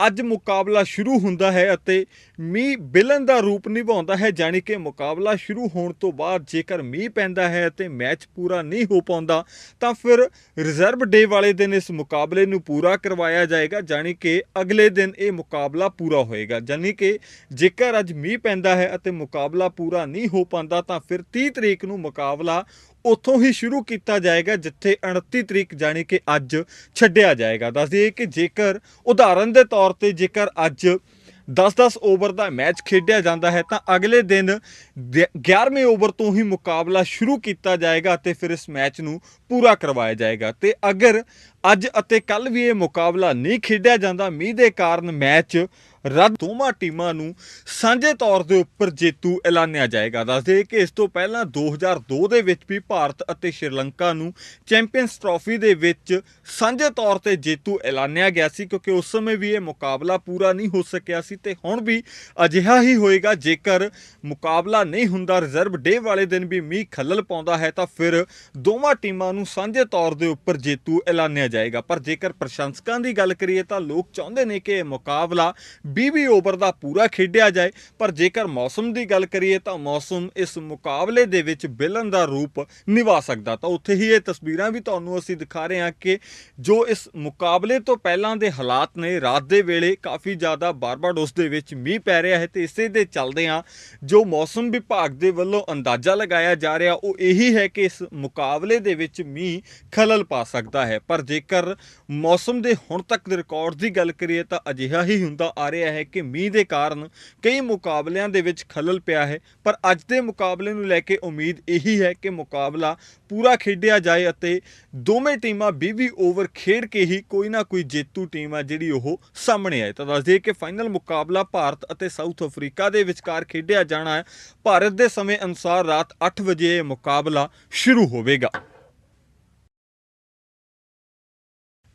ਅੱਜ ਮੁਕਾਬਲਾ ਸ਼ੁਰੂ ਹੁੰਦਾ ਹੈ ਅਤੇ ਮੀਂਹ ਵਿਲਨ ਦਾ ਰੂਪ ਨਿਭਾਉਂਦਾ ਹੈ, ਜਾਣੀ ਕਿ ਮੁਕਾਬਲਾ ਸ਼ੁਰੂ ਹੋਣ ਤੋਂ ਬਾਅਦ ਜੇਕਰ ਮੀਂਹ ਪੈਂਦਾ ਹੈ ਅਤੇ ਮੈਚ ਪੂਰਾ ਨਹੀਂ ਹੋ ਪਾਉਂਦਾ, ਤਾਂ ਫਿਰ ਰਿਜ਼ਰਵ ਡੇ ਵਾਲੇ ਦਿਨ ਇਸ ਮੁਕਾਬਲੇ ਨੂੰ ਪੂਰਾ ਕਰਵਾਇਆ ਜਾਏਗਾ, ਜਾਣੀ ਕਿ ਅਗਲੇ ਦਿਨ ਇਹ ਮੁਕਾਬਲਾ ਪੂਰਾ ਹੋਏਗਾ। ਜਾਣੀ ਕਿ ਜੇਕਰ ਅੱਜ ਮੀਂਹ ਪੈਂਦਾ ਹੈ ਅਤੇ ਮੁਕਾਬਲਾ ਪੂਰਾ ਨਹੀਂ ਹੋ ਪਾਉਂਦਾ, ਤਾਂ ਫਿਰ 30 ਤਰੀਕ ਨੂੰ ਮੁਕਾਬਲਾ ਉੱਥੋਂ ਹੀ ਸ਼ੁਰੂ ਕੀਤਾ ਜਾਏਗਾ, ਜਿੱਥੇ 29 ਤਰੀਕ ਜਾਣੀ ਕਿ ਅੱਜ ਛੱਡਿਆ ਜਾਏਗਾ। ਦੱਸ ਦਈਏ ਕਿ ਜੇਕਰ ਉਦਾਹਰਨ ਦੇ ਤੌਰ ਤੇ ਜੇਕਰ ਅੱਜ 10-10 ਓਵਰ ਦਾ ਮੈਚ ਖੇਡਿਆ ਜਾਂਦਾ ਹੈ, ਤਾਂ ਅਗਲੇ ਦਿਨ ਦ- 11ਵੇਂ ਓਵਰ ਤੋਂ ਹੀ ਮੁਕਾਬਲਾ ਸ਼ੁਰੂ ਕੀਤਾ ਜਾਏਗਾ ਅਤੇ ਫਿਰ ਇਸ ਮੈਚ ਨੂੰ ਪੂਰਾ ਕਰਵਾਇਆ ਜਾਏਗਾ। ਤੇ ਅਗਰ ਅੱਜ ਅਤੇ ਕੱਲ ਵੀ ਇਹ ਮੁਕਾਬਲਾ ਨਹੀਂ ਖੇਡਿਆ ਜਾਂਦਾ, ਮੀਂਹ ਦੇ ਕਾਰਨ ਮੈਚ ਰੱਦ ਦੋਵਾਂ ਟੀਮਾਂ ਨੂੰ ਸਾਂਝੇ ਤੌਰ ਦੇ ਉੱਪਰ ਜੇਤੂ ਐਲਾਨਿਆ ਜਾਏਗਾ। ਦੱਸਦੇ ਕਿ ਇਸ ਤੋਂ ਪਹਿਲਾਂ 2002 ਦੇ ਵਿੱਚ ਵੀ ਭਾਰਤ ਅਤੇ ਸ਼੍ਰੀਲੰਕਾ ਨੂੰ ਚੈਂਪੀਅਨਸ ਟਰਾਫੀ ਦੇ ਵਿੱਚ ਸਾਂਝੇ ਤੌਰ ਤੇ ਜੇਤੂ ਐਲਾਨਿਆ ਗਿਆ ਸੀ, ਕਿਉਂਕਿ ਉਸ ਸਮੇਂ ਵੀ ਇਹ ਮੁਕਾਬਲਾ ਪੂਰਾ ਨਹੀਂ ਹੋ ਸਕਿਆ ਸੀ ਤੇ ਹੁਣ ਵੀ ਅਜਿਹਾ ਹੀ ਹੋਏਗਾ। ਜੇਕਰ ਮੁਕਾਬਲਾ ਨਹੀਂ ਹੁੰਦਾ, ਰਿਜ਼ਰਵ ਡੇ ਵਾਲੇ ਦਿਨ ਵੀ ਮੀਂਹ ਖੱਲਲ ਪਾਉਂਦਾ ਹੈ, ਤਾਂ ਫਿਰ ਦੋਵਾਂ ਟੀਮਾਂ ਨੂੰ ਸਾਂਝੇ ਤੌਰ ਦੇ ਉੱਪਰ ਜੇਤੂ ਐਲਾਨਿਆ ਜਾਏਗਾ। ਪਰ ਜੇਕਰ ਪ੍ਰਸ਼ੰਸਕਾਂ ਦੀ ਗੱਲ ਕਰੀਏ, ਤਾਂ ਲੋਕ ਚਾਹੁੰਦੇ ਨੇ ਕਿ ਇਹ ਮੁਕਾਬਲਾ 20 ਓਵਰ ਦਾ ਪੂਰਾ ਖੇਡਿਆ ਜਾਏ। ਪਰ ਜੇਕਰ ਮੌਸਮ ਦੀ ਗੱਲ ਕਰੀਏ ਤਾਂ ਮੌਸਮ ਇਸ ਮੁਕਾਬਲੇ ਦੇ ਵਿੱਚ ਵਿਲਨ ਦਾ ਰੂਪ ਨਿਭਾ ਸਕਦਾ। ਤਾਂ ਉੱਥੇ ਹੀ ਇਹ ਤਸਵੀਰਾਂ ਵੀ ਤੁਹਾਨੂੰ ਅਸੀਂ ਦਿਖਾ ਰਹੇ ਹਾਂ ਕਿ ਜੋ ਇਸ ਮੁਕਾਬਲੇ ਤੋਂ ਪਹਿਲਾਂ ਦੇ ਹਾਲਾਤ ਨੇ, ਰਾਤ ਦੇ ਵੇਲੇ ਕਾਫੀ ਜ਼ਿਆਦਾ ਬਾਰਬਾਡੋਸ ਦੇ ਵਿੱਚ ਮੀਂਹ ਪੈ ਰਿਹਾ ਹੈ ਤੇ ਇਸੇ ਦੇ ਚੱਲਦਿਆਂ ਜੋ ਮੌਸਮ ਵਿਭਾਗ ਦੇ ਵੱਲੋਂ ਅੰਦਾਜ਼ਾ ਲਗਾਇਆ ਜਾ ਰਿਹਾ, ਉਹ ਇਹੀ ਹੈ ਕਿ ਇਸ ਮੁਕਾਬਲੇ ਦੇ ਵਿੱਚ ਮੀਂਹ ਖਲਲ ਪਾ ਸਕਦਾ ਹੈ। ਪਰ ਜੇਕਰ ਮੌਸਮ ਦੇ ਹੁਣ ਤੱਕ ਦੇ ਰਿਕਾਰਡ ਦੀ ਗੱਲ ਕਰੀਏ ਤਾਂ ਅਜਿਹਾ ਹੀ ਹੁੰਦਾ ਆ ਰਿਹਾ ਹੈ ਕਿ ਮੀਂਹ ਦੇ ਕਾਰਨ ਕਈ ਮੁਕਾਬਲਿਆਂ ਦੇ ਵਿੱਚ ਖਲਲ ਪਿਆ ਹੈ, ਪਰ ਅੱਜ ਦੇ ਮੁਕਾਬਲੇ ਨੂੰ ਲੈ ਕੇ ਉਮੀਦ ਇਹੀ ਹੈ ਕਿ ਮੁਕਾਬਲਾ ਪੂਰਾ ਖੇਡਿਆ ਜਾਏ ਅਤੇ ਦੋਵੇਂ ਟੀਮਾਂ 20 ਓਵਰ ਖੇਡ ਕੇ ਹੀ ਕੋਈ ਨਾ ਕੋਈ ਜੇਤੂ ਟੀਮ ਆ ਜਿਹੜੀ ਉਹ ਸਾਹਮਣੇ ਆਏ। ਤਾਂ ਦੱਸ ਦਈਏ ਕਿ ਫਾਈਨਲ ਮੁਕਾਬਲਾ ਭਾਰਤ ਅਤੇ ਸਾਊਥ ਅਫਰੀਕਾ ਦੇ ਵਿਚਕਾਰ ਖੇਡਿਆ ਜਾਣਾ ਹੈ। ਭਾਰਤ ਦੇ ਸਮੇਂ ਅਨੁਸਾਰ ਰਾਤ 8 ਵਜੇ ਇਹ ਮੁਕਾਬਲਾ ਸ਼ੁਰੂ ਹੋਵੇਗਾ।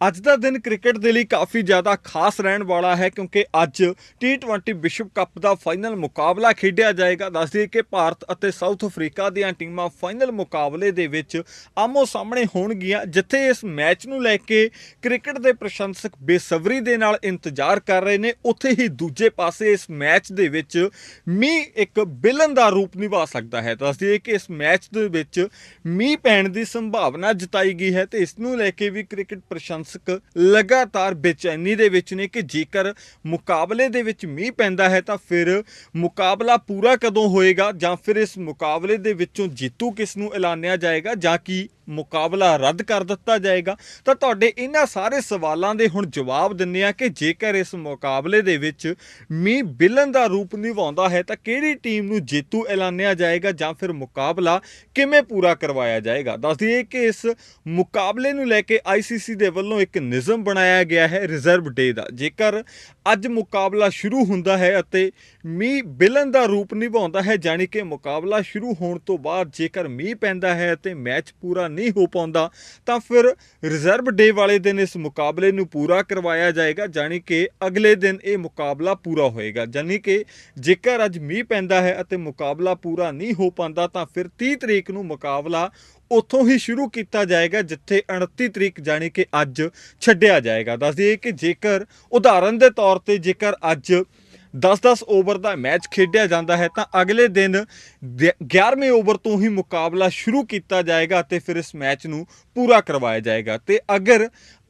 ਅੱਜ ਦਾ ਦਿਨ ਕ੍ਰਿਕਟ ਦੇ ਲਈ ਕਾਫੀ ਜ਼ਿਆਦਾ ਖਾਸ ਰਹਿਣ ਵਾਲਾ ਹੈ ਕਿਉਂਕਿ ਅੱਜ T20 ਵਿਸ਼ਵ ਕੱਪ ਦਾ ਫਾਈਨਲ ਮੁਕਾਬਲਾ ਖੇਡਿਆ ਜਾਏਗਾ। ਦੱਸ ਦਈਏ ਕਿ ਭਾਰਤ ਅਤੇ ਸਾਊਥ ਅਫਰੀਕਾ ਦੀਆਂ ਟੀਮਾਂ ਫਾਈਨਲ ਮੁਕਾਬਲੇ ਦੇ ਵਿੱਚ ਆਮੋ ਸਾਹਮਣੇ ਹੋਣਗੀਆਂ, ਜਿੱਥੇ ਇਸ ਮੈਚ ਨੂੰ ਲੈ ਕੇ ਕ੍ਰਿਕਟ ਦੇ ਪ੍ਰਸ਼ੰਸਕ ਬੇਸਬਰੀ ਦੇ ਨਾਲ ਇੰਤਜ਼ਾਰ ਕਰ ਰਹੇ ਨੇ। ਉੱਥੇ ਹੀ ਦੂਜੇ ਪਾਸੇ ਇਸ ਮੈਚ ਦੇ ਵਿੱਚ ਮੀਂਹ ਇੱਕ ਵਿਲਨ ਦਾ ਰੂਪ ਨਿਭਾ ਸਕਦਾ ਹੈ। ਦੱਸ ਦਈਏ ਕਿ ਇਸ ਮੈਚ ਦੇ ਵਿੱਚ ਮੀਂਹ ਪੈਣ ਦੀ ਸੰਭਾਵਨਾ ਜਤਾਈ ਗਈ ਹੈ ਤੇ ਇਸ ਨੂੰ ਲੈ ਕੇ ਵੀ ਕ੍ਰਿਕਟ ਪ੍ਰਸ਼ੰਸਕ ਲਗਾਤਾਰ ਬੇਚੈਨੀ ਦੇ ਵਿੱਚ ਨੇ ਕਿ ਜੇਕਰ ਮੁਕਾਬਲੇ ਦੇ ਵਿੱਚ ਮੀਂਹ ਪੈਂਦਾ ਹੈ ਤਾਂ ਫਿਰ ਮੁਕਾਬਲਾ ਪੂਰਾ ਕਦੋਂ ਹੋਏਗਾ ਜਾਂ ਫਿਰ ਇਸ ਮੁਕਾਬਲੇ ਦੇ ਵਿੱਚੋਂ ਜੇਤੂ ਕਿਸ ਨੂੰ ਐਲਾਨਿਆ ਜਾਏਗਾ ਜਾਂ ਕਿ ਮੁਕਾਬਲਾ ਰੱਦ ਕਰ ਦਿੱਤਾ ਜਾਏਗਾ, ਤਾਂ ਤੁਹਾਡੇ ਇਹਨਾਂ ਸਾਰੇ ਸਵਾਲਾਂ ਦੇ ਹੁਣ ਜਵਾਬ ਦਿੰਨੇ ਆ ਕਿ ਜੇਕਰ ਇਸ ਮੁਕਾਬਲੇ ਦੇ ਵਿੱਚ ਮੀਂਹ ਵਿਲਨ ਦਾ ਰੂਪ ਨਿਭਾਉਂਦਾ ਹੈ, ਤਾਂ ਕਿਹੜੀ ਟੀਮ ਨੂੰ ਜੇਤੂ ਐਲਾਨਿਆ ਜਾਏਗਾ ਜਾਂ ਫਿਰ ਮੁਕਾਬਲਾ ਕਿਵੇਂ ਪੂਰਾ ਕਰਵਾਇਆ ਜਾਏਗਾ? ਦੱਸ ਦਈਏ ਕਿ ਇਸ ਮੁਕਾਬਲੇ ਨੂੰ ਲੈ ਕੇ ICC ਦੇ ਵੱਲੋਂ ਇੱਕ ਨਿਯਮ ਬਣਾਇਆ ਗਿਆ ਹੈ ਰਿਜ਼ਰਵ ਡੇ ਦਾ। ਜੇਕਰ ਅੱਜ ਮੁਕਾਬਲਾ ਸ਼ੁਰੂ ਹੁੰਦਾ ਹੈ ਅਤੇ ਮੀਂਹ ਵਿਲਨ ਦਾ ਰੂਪ ਨਿਭਾਉਂਦਾ ਹੈ, ਜਾਣੀ ਕਿ ਮੁਕਾਬਲਾ ਸ਼ੁਰੂ ਹੋਣ ਤੋਂ ਬਾਅਦ ਜੇਕਰ ਮੀਂਹ ਪੈਂਦਾ ਹੈ ਅਤੇ ਮੈਚ ਪੂਰਾ ਨਹੀਂ ਹੋ ਪਾਉਂਦਾ, ਤਾਂ ਫਿਰ ਰਿਜ਼ਰਵ ਡੇ ਵਾਲੇ ਦਿਨ ਇਸ ਮੁਕਾਬਲੇ ਨੂੰ ਪੂਰਾ ਕਰਵਾਇਆ ਜਾਏਗਾ, ਜਾਣੀ ਕਿ ਅਗਲੇ ਦਿਨ ਇਹ ਮੁਕਾਬਲਾ ਪੂਰਾ ਹੋਏਗਾ। ਜਾਣੀ ਕਿ ਜੇਕਰ ਅੱਜ ਮੀਂਹ ਪੈਂਦਾ ਹੈ ਅਤੇ ਮੁਕਾਬਲਾ ਪੂਰਾ ਨਹੀਂ ਹੋ ਪਾਉਂਦਾ, ਤਾਂ ਫਿਰ 30 ਤਰੀਕ ਨੂੰ ਮੁਕਾਬਲਾ ਉੱਥੋਂ ਹੀ ਸ਼ੁਰੂ ਕੀਤਾ ਜਾਏਗਾ, ਜਿੱਥੇ 29 ਤਰੀਕ ਜਾਣੀ ਕਿ ਅੱਜ ਛੱਡਿਆ ਜਾਏਗਾ। ਦੱਸ ਦਈਏ ਕਿ ਜੇਕਰ ਉਦਾਹਰਨ ਦੇ ਤੌਰ ਤੇ ਜੇਕਰ ਅੱਜ 10-10 ਓਵਰ ਦਾ ਮੈਚ ਖੇਡਿਆ ਜਾਂਦਾ ਹੈ ਤਾਂ ਅਗਲੇ ਦਿਨ 11ਵੇਂ ਓਵਰ ਤੋਂ ਹੀ ਮੁਕਾਬਲਾ ਸ਼ੁਰੂ ਕੀਤਾ ਜਾਏਗਾ ਅਤੇ ਫਿਰ ਇਸ ਮੈਚ ਨੂੰ ਪੂਰਾ ਕਰਵਾਇਆ ਜਾਏਗਾ। ਤੇ ਅਗਰ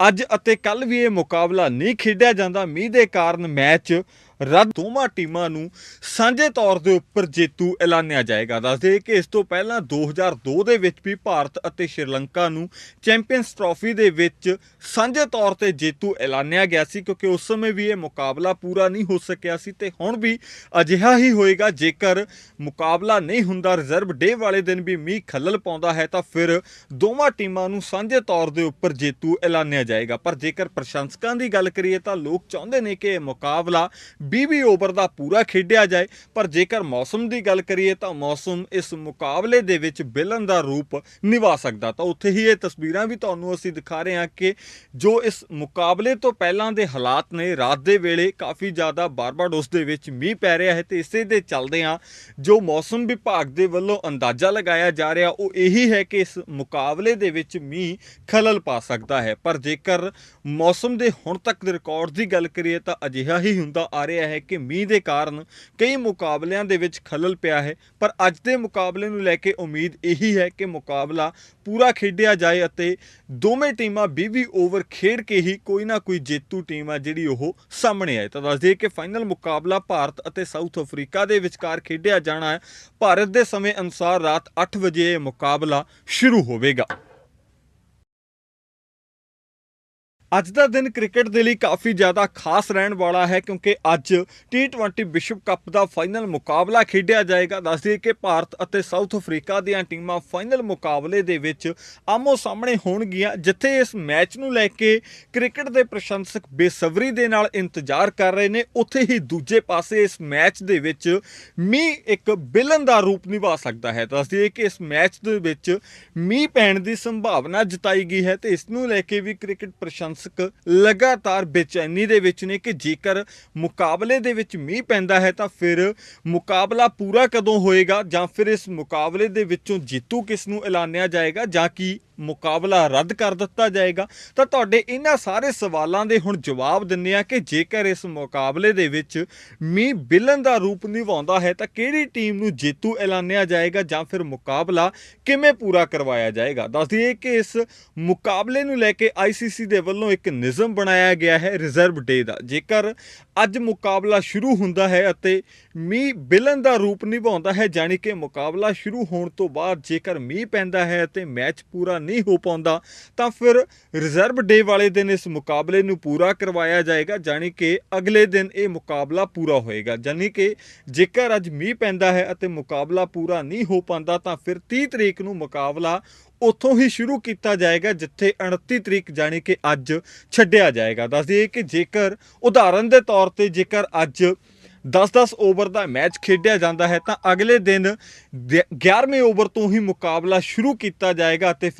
ਅੱਜ ਅਤੇ ਕੱਲ ਵੀ ਇਹ ਮੁਕਾਬਲਾ ਨਹੀਂ ਖੇਡਿਆ ਜਾਂਦਾ, ਮੀਂਹ ਦੇ ਕਾਰਨ ਮੈਚ ਰੱਦ ਦੋਵਾਂ ਟੀਮਾਂ ਨੂੰ ਸਾਂਝੇ ਤੌਰ ਦੇ ਉੱਪਰ ਜੇਤੂ ਐਲਾਨਿਆ ਜਾਏਗਾ। ਦੱਸਦੇ ਕਿ ਇਸ ਤੋਂ ਪਹਿਲਾਂ 2002 ਦੇ ਵਿੱਚ ਵੀ ਭਾਰਤ ਅਤੇ ਸ਼੍ਰੀਲੰਕਾ ਨੂੰ ਚੈਂਪੀਅਨਸ ਟਰਾਫੀ ਦੇ ਵਿੱਚ ਸਾਂਝੇ ਤੌਰ ਤੇ ਜੇਤੂ ਐਲਾਨਿਆ ਗਿਆ ਸੀ, ਕਿਉਂਕਿ ਉਸ ਸਮੇਂ ਵੀ ਇਹ ਮੁਕਾਬਲਾ ਪੂਰਾ ਨਹੀਂ ਹੋ ਸਕਿਆ ਸੀ ਤੇ ਹੁਣ ਵੀ ਅਜਿਹਾ ਹੀ ਹੋਏਗਾ। ਜੇਕਰ ਮੁਕਾਬਲਾ ਨਹੀਂ ਹੁੰਦਾ, ਰਿਜ਼ਰਵ ਡੇ ਵਾਲੇ ਦਿਨ ਵੀ ਮੀਂਹ ਖੱਲਲ ਪਾਉਂਦਾ ਹੈ, ਤਾਂ ਫਿਰ ਦੋਵਾਂ ਟੀਮਾਂ ਨੂੰ ਸਾਂਝੇ ਤੌਰ ਦੇ ਉੱਪਰ ਜੇਤੂ ਐਲਾਨਿਆ ਜਾਏਗਾ। ਪਰ ਜੇਕਰ ਪ੍ਰਸ਼ੰਸਕਾਂ ਦੀ ਗੱਲ ਕਰੀਏ, ਤਾਂ ਲੋਕ ਚਾਹੁੰਦੇ ਨੇ ਕਿ ਇਹ ਮੁਕਾਬਲਾ 20 ਓਵਰ ਦਾ ਪੂਰਾ ਖੇਡਿਆ ਜਾਏ। ਪਰ ਜੇਕਰ ਮੌਸਮ ਦੀ ਗੱਲ ਕਰੀਏ ਤਾਂ ਮੌਸਮ ਇਸ ਮੁਕਾਬਲੇ ਦੇ ਵਿੱਚ ਵਿਲਨ ਦਾ ਰੂਪ ਨਿਭਾ ਸਕਦਾ। ਤਾਂ ਉੱਥੇ ਹੀ ਇਹ ਤਸਵੀਰਾਂ ਵੀ ਤੁਹਾਨੂੰ ਅਸੀਂ ਦਿਖਾ ਰਹੇ ਹਾਂ ਕਿ ਜੋ ਇਸ ਮੁਕਾਬਲੇ ਤੋਂ ਪਹਿਲਾਂ ਦੇ ਹਾਲਾਤ ਨੇ, ਰਾਤ ਦੇ ਵੇਲੇ ਕਾਫੀ ਜ਼ਿਆਦਾ ਬਾਰਬਾਡੋਸ ਦੇ ਵਿੱਚ ਮੀਂਹ ਪੈ ਰਿਹਾ ਹੈ ਤੇ ਇਸੇ ਦੇ ਚੱਲਦੇ ਆ ਜੋ ਮੌਸਮ ਵਿਭਾਗ ਦੇ ਵੱਲੋਂ ਅੰਦਾਜ਼ਾ ਲਗਾਇਆ ਜਾ ਰਿਹਾ, ਉਹ ਇਹੀ ਹੈ ਕਿ ਇਸ ਮੁਕਾਬਲੇ ਦੇ ਵਿੱਚ ਮੀਂਹ ਖਲਲ ਪਾ ਸਕਦਾ ਹੈ। ਪਰ ਜੇਕਰ ਮੌਸਮ ਦੇ ਹੁਣ ਤੱਕ ਦੇ ਰਿਕਾਰਡ ਦੀ ਗੱਲ ਕਰੀਏ ਤਾਂ ਅਜਿਹਾ ਹੀ ਹੁੰਦਾ ਆ ਰਿਹਾ ਹੈ ਕਿ ਮੀਂਹ ਦੇ ਕਾਰਨ ਕਈ ਮੁਕਾਬਲਿਆਂ ਦੇ ਵਿੱਚ ਖਲਲ ਪਿਆ ਹੈ। ਪਰ ਅੱਜ ਦੇ ਮੁਕਾਬਲੇ ਨੂੰ ਲੈ ਕੇ ਉਮੀਦ ਇਹੀ ਹੈ ਕਿ ਮੁਕਾਬਲਾ ਪੂਰਾ ਖੇਡਿਆ ਜਾਏ ਅਤੇ ਦੋਵੇਂ ਟੀਮਾਂ 20 ਓਵਰ ਖੇਡ ਕੇ ਹੀ ਕੋਈ ਨਾ ਕੋਈ ਜੇਤੂ ਟੀਮ ਆ ਜਿਹੜੀ ਉਹ ਸਾਹਮਣੇ ਆਏ। ਤਾਂ ਦੱਸ ਦਈਏ ਕਿ ਫਾਈਨਲ ਮੁਕਾਬਲਾ ਭਾਰਤ ਅਤੇ ਸਾਊਥ ਅਫਰੀਕਾ ਦੇ ਵਿਚਕਾਰ ਖੇਡਿਆ ਜਾਣਾ ਹੈ। ਭਾਰਤ ਦੇ ਸਮੇਂ ਅਨੁਸਾਰ ਰਾਤ 8 ਵਜੇ ਇਹ ਮੁਕਾਬਲਾ ਸ਼ੁਰੂ ਹੋਵੇਗਾ। ਅੱਜ ਦਾ ਦਿਨ ਕ੍ਰਿਕਟ ਦੇ ਲਈ ਕਾਫੀ ਜ਼ਿਆਦਾ ਖਾਸ ਰਹਿਣ ਵਾਲਾ ਹੈ ਕਿਉਂਕਿ ਅੱਜ T20 ਵਿਸ਼ਵ ਕੱਪ ਦਾ ਫਾਈਨਲ ਮੁਕਾਬਲਾ ਖੇਡਿਆ ਜਾਏਗਾ। ਦੱਸ ਦਈਏ ਕਿ ਭਾਰਤ ਅਤੇ ਸਾਊਥ ਅਫਰੀਕਾ ਦੀਆਂ ਟੀਮਾਂ ਫਾਈਨਲ ਮੁਕਾਬਲੇ ਦੇ ਵਿੱਚ ਆਮੋ ਸਾਹਮਣੇ ਹੋਣਗੀਆਂ, ਜਿੱਥੇ ਇਸ ਮੈਚ ਨੂੰ ਲੈ ਕੇ ਕ੍ਰਿਕਟ ਦੇ ਪ੍ਰਸ਼ੰਸਕ ਬੇਸਬਰੀ ਦੇ ਨਾਲ ਇੰਤਜ਼ਾਰ ਕਰ ਰਹੇ ਨੇ। ਉੱਥੇ ਹੀ ਦੂਜੇ ਪਾਸੇ ਇਸ ਮੈਚ ਦੇ ਵਿੱਚ ਮੀਂਹ ਇੱਕ ਵਿਲਨ ਦਾ ਰੂਪ ਨਿਭਾ ਸਕਦਾ ਹੈ। ਦੱਸ ਦਈਏ ਕਿ ਇਸ ਮੈਚ ਦੇ ਵਿੱਚ ਮੀਂਹ ਪੈਣ ਦੀ ਸੰਭਾਵਨਾ ਜਤਾਈ ਗਈ ਹੈ ਤੇ ਇਸ ਨੂੰ ਲੈ ਕੇ ਵੀ ਕ੍ਰਿਕਟ ਪ੍ਰਸ਼ੰਸਕ ਲਗਾਤਾਰ ਬੇਚੈਨੀ ਦੇ ਵਿੱਚ ਨੇ ਕਿ ਜੇਕਰ ਮੁਕਾਬਲੇ ਦੇ ਵਿੱਚ ਮੀਂਹ ਪੈਂਦਾ ਹੈ ਤਾਂ ਫਿਰ ਮੁਕਾਬਲਾ ਪੂਰਾ ਕਦੋਂ ਹੋਏਗਾ ਜਾਂ ਫਿਰ ਇਸ ਮੁਕਾਬਲੇ ਦੇ ਵਿੱਚੋਂ ਜੇਤੂ ਕਿਸ ਨੂੰ ਐਲਾਨਿਆ ਜਾਏਗਾ ਜਾਂ ਕੀ ਮੁਕਾਬਲਾ ਰੱਦ ਕਰ ਦਿੱਤਾ ਜਾਏਗਾ? ਤਾਂ ਤੁਹਾਡੇ ਇਹਨਾਂ ਸਾਰੇ ਸਵਾਲਾਂ ਦੇ ਹੁਣ ਜਵਾਬ ਦਿੰਨੇ ਆ ਕਿ ਜੇਕਰ ਇਸ ਮੁਕਾਬਲੇ ਦੇ ਵਿੱਚ ਮੀਂਹ ਵਿਲਨ ਦਾ ਰੂਪ ਨਿਭਾਉਂਦਾ ਹੈ ਤਾਂ ਕਿਹੜੀ ਟੀਮ ਨੂੰ ਜੇਤੂ ਐਲਾਨਿਆ ਜਾਏਗਾ ਜਾਂ ਫਿਰ ਮੁਕਾਬਲਾ ਕਿਵੇਂ ਪੂਰਾ ਕਰਵਾਇਆ ਜਾਏਗਾ? ਦੱਸ ਦਈਏ ਕਿ ਇਸ ਮੁਕਾਬਲੇ ਨੂੰ ਲੈ ਕੇ ICC ਦੇ ਵੱਲੋਂ ਇੱਕ ਨਿਯਮ ਬਣਾਇਆ ਗਿਆ ਹੈ ਰਿਜ਼ਰਵ ਡੇ ਦਾ। ਜੇਕਰ ਅੱਜ ਮੁਕਾਬਲਾ ਸ਼ੁਰੂ ਹੁੰਦਾ ਹੈ ਅਤੇ ਮੀਂਹ ਵਿਲਨ ਦਾ ਰੂਪ ਨਿਭਾਉਂਦਾ ਹੈ, ਜਾਣੀ ਕਿ ਮੁਕਾਬਲਾ ਸ਼ੁਰੂ ਹੋਣ ਤੋਂ ਬਾਅਦ ਜੇਕਰ ਮੀਂਹ ਪੈਂਦਾ ਹੈ ਅਤੇ ਮੈਚ ਪੂਰਾ ਨਹੀਂ ਹੋ ਪਾਉਂਦਾ, ਤਾਂ ਫਿਰ ਰਿਜ਼ਰਵ ਡੇ ਵਾਲੇ ਦਿਨ ਇਸ ਮੁਕਾਬਲੇ ਨੂੰ ਪੂਰਾ ਕਰਵਾਇਆ ਜਾਏਗਾ, ਜਾਣੀ ਕਿ ਅਗਲੇ ਦਿਨ ਇਹ ਮੁਕਾਬਲਾ ਪੂਰਾ ਹੋਏਗਾ। ਜਾਣੀ ਕਿ ਜੇਕਰ ਅੱਜ ਮੀਂਹ ਪੈਂਦਾ ਹੈ ਅਤੇ ਮੁਕਾਬਲਾ ਪੂਰਾ ਨਹੀਂ ਹੋ ਪਾਉਂਦਾ, ਤਾਂ ਫਿਰ 30 ਤਰੀਕ ਨੂੰ ਮੁਕਾਬਲਾ ਉੱਥੋਂ ਹੀ ਸ਼ੁਰੂ ਕੀਤਾ ਜਾਏਗਾ, ਜਿੱਥੇ 29 ਤਰੀਕ ਜਾਣੀ ਕਿ ਅੱਜ ਛੱਡਿਆ ਜਾਏਗਾ। ਦੱਸ ਦਈਏ ਕਿ ਜੇਕਰ ਉਦਾਹਰਨ ਦੇ ਤੌਰ ਤੇ ਜੇਕਰ ਅੱਜ 10-10 ਓਵਰ ਦਾ ਮੈਚ ਖੇਡਿਆ ਜਾਂਦਾ ਹੈ, ਤਾਂ ਅਗਲੇ ਦਿਨ 11ਵੇਂ ਓਵਰ ਤੋਂ ਹੀ ਮੁਕਾਬਲਾ ਸ਼ੁਰੂ ਕੀਤਾ ਜਾਏਗਾ ਅਤੇ ਫਿਰ